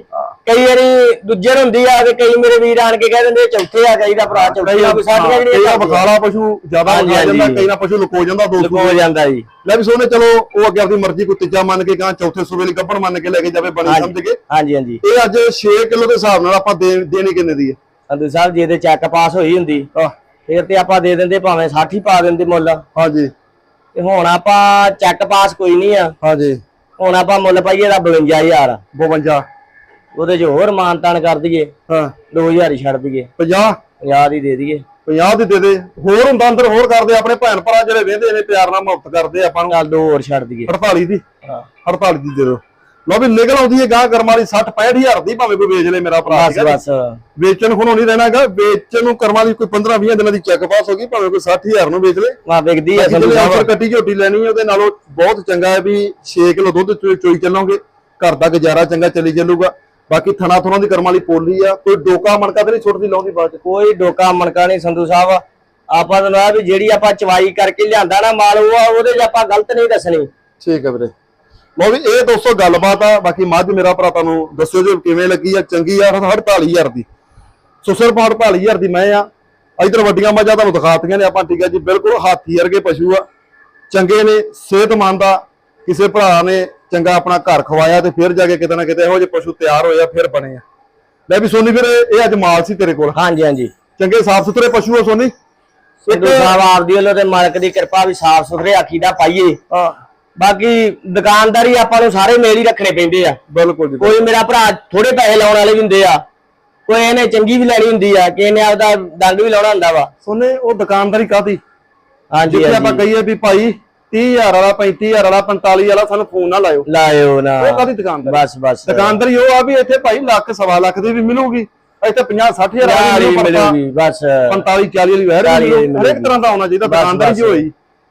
ਕਈ ਵਾਰੀ ਦੂਜੇ ਨੂੰ ਹੁੰਦੀ ਆ ਕਿ ਕਈ ਮੇਰੇ ਵੀਰ ਆਣ ਕੇ ਕਹਿ ਦਿੰਦੇ ਚੌਥੇ ਆ ਕਈ ਦਾ ਭਰਾ ਚੌਥੇ ਆ ਕੋਈ ਸਾਡੀਆਂ ਜਿਹੜੀਆਂ ਬਖਾਲਾ ਪਸ਼ੂ ਜ਼ਿਆਦਾ ਬਖਾ ਜਾਂਦਾ। ਕਈ ਦਾ ਪਸ਼ੂ ਲੁਕੋ ਜਾਂਦਾ ਦੋ ਲੁਕੋ ਜਾਂਦਾ ਜੀ। ਲੈ ਵੀ ਸੋਨੇ ਚਲੋ ਉਹ ਅੱਗੇ ਆਪਣੀ ਮਰਜ਼ੀ ਕੋਈ ਤੀਜਾ ਮੰਨ ਕੇ ਗਾਂ ਚੌਥੇ ਸੂਬੇ ਲਈ ਗੱਭਣ ਮੰਨ ਕੇ ਲੈ ਕੇ ਜਾਵੇ ਬਣੀ ਸਮਝ ਕੇ। ਹਾਂਜੀ ਹਾਂਜੀ। ਇਹ ਅੱਜ 6 ਕਿਲੋ ਦੇ ਹਿਸਾਬ ਨਾਲ ਆਪਾਂ ਦੇ- ਦੇਣੀ ਕਿੰਨੇ ਦੀ ਹੈ? ਸੰਧੂ ਸਾਹਿਬ ਜੇ ਇਹਦੇ ਚੈੱਕ ਪਾਸ ਹੋਈ ਹੁੰਦੀ। ਫਿਰ ਤੇ ਆਪਾਂ ਦੇ ਦਿੰਦੇ ਭਾਵੇਂ 60 ਹੀ ਪਾ ਦਿੰਦੇ ਮੁੱਲ। ਹਾਂਜੀ। ਤੇ ਹੁਣ ਆਪਾਂ ਚੈੱਕ ਪਾਸ ਕੋਈ ਨਹੀਂ ਆ। ਹਾਂਜੀ। ਹੁਣ ਆਪਾਂ ਮੁੱਲ ਪਾਈਏ ਦਾ 52000 52 ਉਹਦੇ 'ਚ ਹੋਰ ਮਾਨਤਾਨ ਕਰ ਦਈਏ। ਹਾਂ। 2000 ਹੀ ਛੱਡ ਦਈਏ। 50 50 ਦੀ ਦੇ ਦਈਏ। 50 ਦੀ ਦੇ ਦੇ। ਹੋਰ ਹੁੰਦਾ ਅੰਦਰ ਹੋਰ ਕਰਦੇ ਆਪਣੇ ਭੈਣ ਭਰਾ ਜਿਹੜੇ ਵੇਂਦੇ ਨੇ ਪਿਆਰ ਨਾਲ ਮੁਹੱਬਤ ਕਰਦੇ ਆਪਾਂ ਨੂੰ। ਚੱਲ ਦੋ ਹੋਰ ਛੱਡ ਦਈਏ। 48 ਦੀ। ਹਾਂ। 48 ਦੀ ਦੇ ਦਿਓ। ਲਓ ਵੀ ਨਿਕਲ ਆਉਂਦੀ ਹੈ ਗਾਂ ਕਰਮ ਵਾਲੀ 60 65000 ਦੀ ਭਾਵੇਂ ਕੋਈ ਵੇਚ ਲੈ ਮੇਰਾ ਭਰਾ ਬਸ ਹੈ। ਬਸ। ਵੇਚਣ ਨੂੰ ਨਹੀਂ ਰਹਿਣਾਗਾ ਵੇਚਣ ਨੂੰ ਕਰਮਾਂ ਦੀ ਕੋਈ 15 20 ਦਿਨਾਂ ਦੀ ਚੈੱਕ ਪਾਸ ਹੋ ਗਈ ਭਾਵੇਂ ਕੋਈ 60000 ਨੂੰ ਵੇਚ ਲੇ। ਵਾ ਵਿਕਦੀ ਆ ਸੰਧੂ ਸਾਹਿਬ ਕੱਟੀ ਝੋਟੀ ਲੈਣੀ ਹੈ ਉਹਦੇ ਨਾਲੋਂ ਬਹੁਤ ਚੰਗਾ ਹੈ ਵੀ 6 ਕਿਲੋ ਦੁੱਧ ਚੋਈ ਚੋਈ ਚੱਲੋਗੇ। ਘਰ ਦਾ ਗੁਜ਼ਾਰਾ ਚੰਗਾ ਚੱਲੀ ਚੱਲੂਗਾ। ਬਾਕੀ ਥਣਾ ਥੁਣਾ ਦੀ ਕਰਮਾਂ ਵਾਲੀ ਪੋਲੀ ਆ ਕੋਈ ਡੋਕਾ ਮਣਕਾ ਤੇ ਨਹੀਂ ਛੁੱਟਦੀ ਲਾਉਂਦੀ ਬਾਅਦ ਚ? ਕੋਈ ਡੋਕਾ ਮਣਕਾ ਨਹੀਂ ਸੰਧੂ ਸਾਹਿਬ। ਆਪਾਂ ਨੂੰ ਆ ਵੀ ਜਿਹੜੀ ਆਪਾਂ ਚਵਾਈ ਕਰਕੇ ਲਿਆਂਦਾ ਨਾ ਮਾਲ ਉਹ ਆ, ਉਹਦੇ 'ਚ ਆਪਾਂ ਗਲਤ ਨਹੀਂ ਦੱਸਣੀ। ਠੀਕ ਹੈ ਵੀਰੇ। ਲਓ ਵੀ ਇਹ ਦੋਸਤੋ ਗੱਲਬਾਤ ਆ ਬਾਕੀ ਮੱਝ ਮੇਰਾ ਭਰਾ ਤੁਹਾਨੂੰ ਦੱਸਿਓ ਜੇ ਕਿਵੇਂ ਲੱਗੀ ਆ ਚੰਗੀ ਆ 48000 ਦੀ। ਸੋ ਸਿਰਫ 48000 ਦੀ ਮੈਂ ਆ। ਇਧਰ ਵੱਡੀਆਂ ਮੱਝਾਂ ਤੁਹਾਨੂੰ ਦਿਖਾਤੀਆਂ ਨੇ ਆਪਾਂ ਠੀਕ ਹੈ ਜੀ ਬਿਲਕੁਲ ਹਾਥੀ ਵਰਗੇ ਪਸ਼ੂ ਆ। ਚੰਗੇ ਨੇ ਸਿਹਤਮੰਦ ਆ। ਕਿਸੇ ਭਰਾ ਨੇ ਚੰਗਾ ਆਪਣਾ ਘਰ ਖਵਾਇਆ ਤੇ ਫਿਰ ਜਾ ਕੇ ਕਿਤੇ ਨਾ ਕਿਤੇ ਇਹੋ ਜਿਹੇ ਪਸ਼ੂ ਤਿਆਰ ਹੋਏ ਆ ਫਿਰ ਬਣੇ ਆ। ਲੈ ਵੀ ਸੋਨੀ ਫਿਰ ਇਹ ਅੱਜ ਮਾਲ ਸੀ ਤੇਰੇ ਕੋਲ? ਹਾਂਜੀ ਹਾਂਜੀ। ਚੰਗੇ ਸਾਫ਼ ਸੁਥਰੇ ਪਸ਼ੂ ਆ ਸੋਨੀ? ਸੰਧੂ ਸਾਹਿਬ ਆਪਦੀ ਵੱਲੋਂ ਤੇ ਮਾਲਕ ਦੀ ਕਿਰਪਾ ਵੀ ਸਾਫ਼ ਸੁਥਰੇ ਆਖੀਦਾ ਪਾਈਏ। ਹਾਂ। ਬਾਕੀ ਦੁਕਾਨਦਾਰੀ ਆਪਾਂ ਨੂੰ ਸਾਰੇ ਮੇਲ ਹੀ ਰੱਖਣੇ ਪੈਂਦੇ ਆ। ਬਿਲਕੁਲ ਜੀ ਕੋਈ ਮੇਰਾ ਭਰਾ ਥੋੜੇ ਪੈਸੇ ਲਾਉਣ ਵਾਲੇ ਵੀ ਹੁੰਦੇ ਆ। ਕੋਈ ਇਹਨੇ ਚੰਗੀ ਵੀ ਲੈਣੀ ਹੁੰਦੀ ਆ ਕਿ ਇਹਨੇ ਆਪਦਾ ਦੰਦ ਵੀ ਲਾਉਣਾ ਹੁੰਦਾ ਵਾ। ਸੋਨੇ ਉਹ ਦੁਕਾਨਦਾਰੀ ਕਾਦੀ ਹਾਂਜੀ। ਆਪਾਂ ਕਹੀਏ ਵੀ ਭਾਈ 30000 ਵਾਲਾ 35000 ਵਾਲਾ 45 ਵਾਲਾ ਸਾਨੂੰ ਫੋਨ ਨਾ ਲਾਇਓ। ਲਾਇਓ ਨਾ। ਉਹ ਕਾਦੀ ਦੁਕਾਨਦਾਰੀ? ਬਸ ਬਸ। ਦੁਕਾਨਦਾਰੀ ਉਹ ਆ ਵੀ ਇੱਥੇ ਭਾਈ ਲੱਖ ਸਵਾ ਲੱਖ ਦੀ ਵੀ ਮਿਲੂਗੀ। ਇੱਥੇ 50 60000 ਵਾਲੀ ਮਿਲੂਗੀ ਬਸ। 45 40 ਵਾਲੀ ਵੈਰ 40 ਵਾਲੀ ਮਿਲੂ ਹਰੇਕ ਤਰ੍ਹਾਂ ਦਾ ਆਉਣਾ ਚਾਹੀਦਾ ਦੁਕਾਨਦਾਰੀ। ਜੋ ਹੋਈ।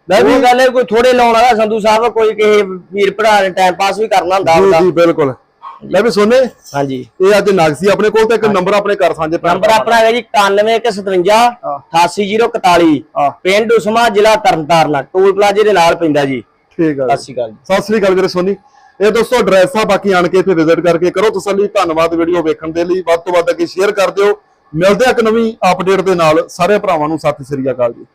ਲੈ ਵੀ ਗੱਲ ਕੋਈ ਥੋੜੇ ਲਾਉਣ ਵਾਲਾ ਸੰਧੂ ਸਾਹਿਬ ਕੋਈ ਕਿਸੇ ਵੀਰ ਭਰਾ ਨੇ ਟਾਈਮ ਪਾਸ ਵੀ ਕਰਨਾ ਹੁੰਦਾ ਆਪਦਾ। ਜੀ ਬਿਲਕੁਲ। ਲੈ ਵੀ ਸੋਨੇ? ਹਾਂਜੀ। ਇਹ ਅੱਜ ਨਗਸੀ ਆਪਣੇ ਕੋਲ ਤੇ ਇੱਕ ਨੰਬਰ ਆਪਣੇ ਘਰ ਸਾਂਝੇ ਪੈਣ ਨੰਬਰ ਆਪਣਾ ਹੈਗਾ ਜੀ 9157 88041 ਹਾਂ। ਪਿੰਡ ਉਸਮਾ ਜ਼ਿਲ੍ਹਾ ਤਰਨਤਾਰਨ ਟੋਲ ਪਲਾਜ਼ੇ ਦੇ ਨਾਲ ਪੈਂਦਾ ਜੀ। ਠੀਕ ਆ ਸਤਿ ਸ਼੍ਰੀ ਅਕਾਲ ਜੀ। ਸਤਿ ਸ੍ਰੀ ਅਕਾਲ ਵੀਰੇ ਸੋਨੀ। ਇਹ ਦੋਸਤੋ ਐਡਰੈਸ ਆ ਬਾਕੀ ਆਣ ਕੇ ਇੱਥੇ ਵਿਜ਼ਿਟ ਕਰਕੇ ਕਰੋ। ਤਸੱਲੀ ਧੰਨਵਾਦ ਵੀਡੀਓ ਵੇਖਣ ਦੇ ਲਈ। ਵੱਧ ਤੋਂ ਵੱਧ ਅੱਗੇ ਸ਼ੇਅਰ ਕਰ ਦਿਓ। ਮਿਲਦੇ ਆ ਇੱਕ ਨਵੀਂ ਅਪਡੇਟ ਦੇ ਨਾਲ। ਸਾਰੇ ਭਰਾਵਾਂ ਨੂੰ ਸਤਿ ਸ੍ਰੀ ਅਕਾਲ ਜੀ।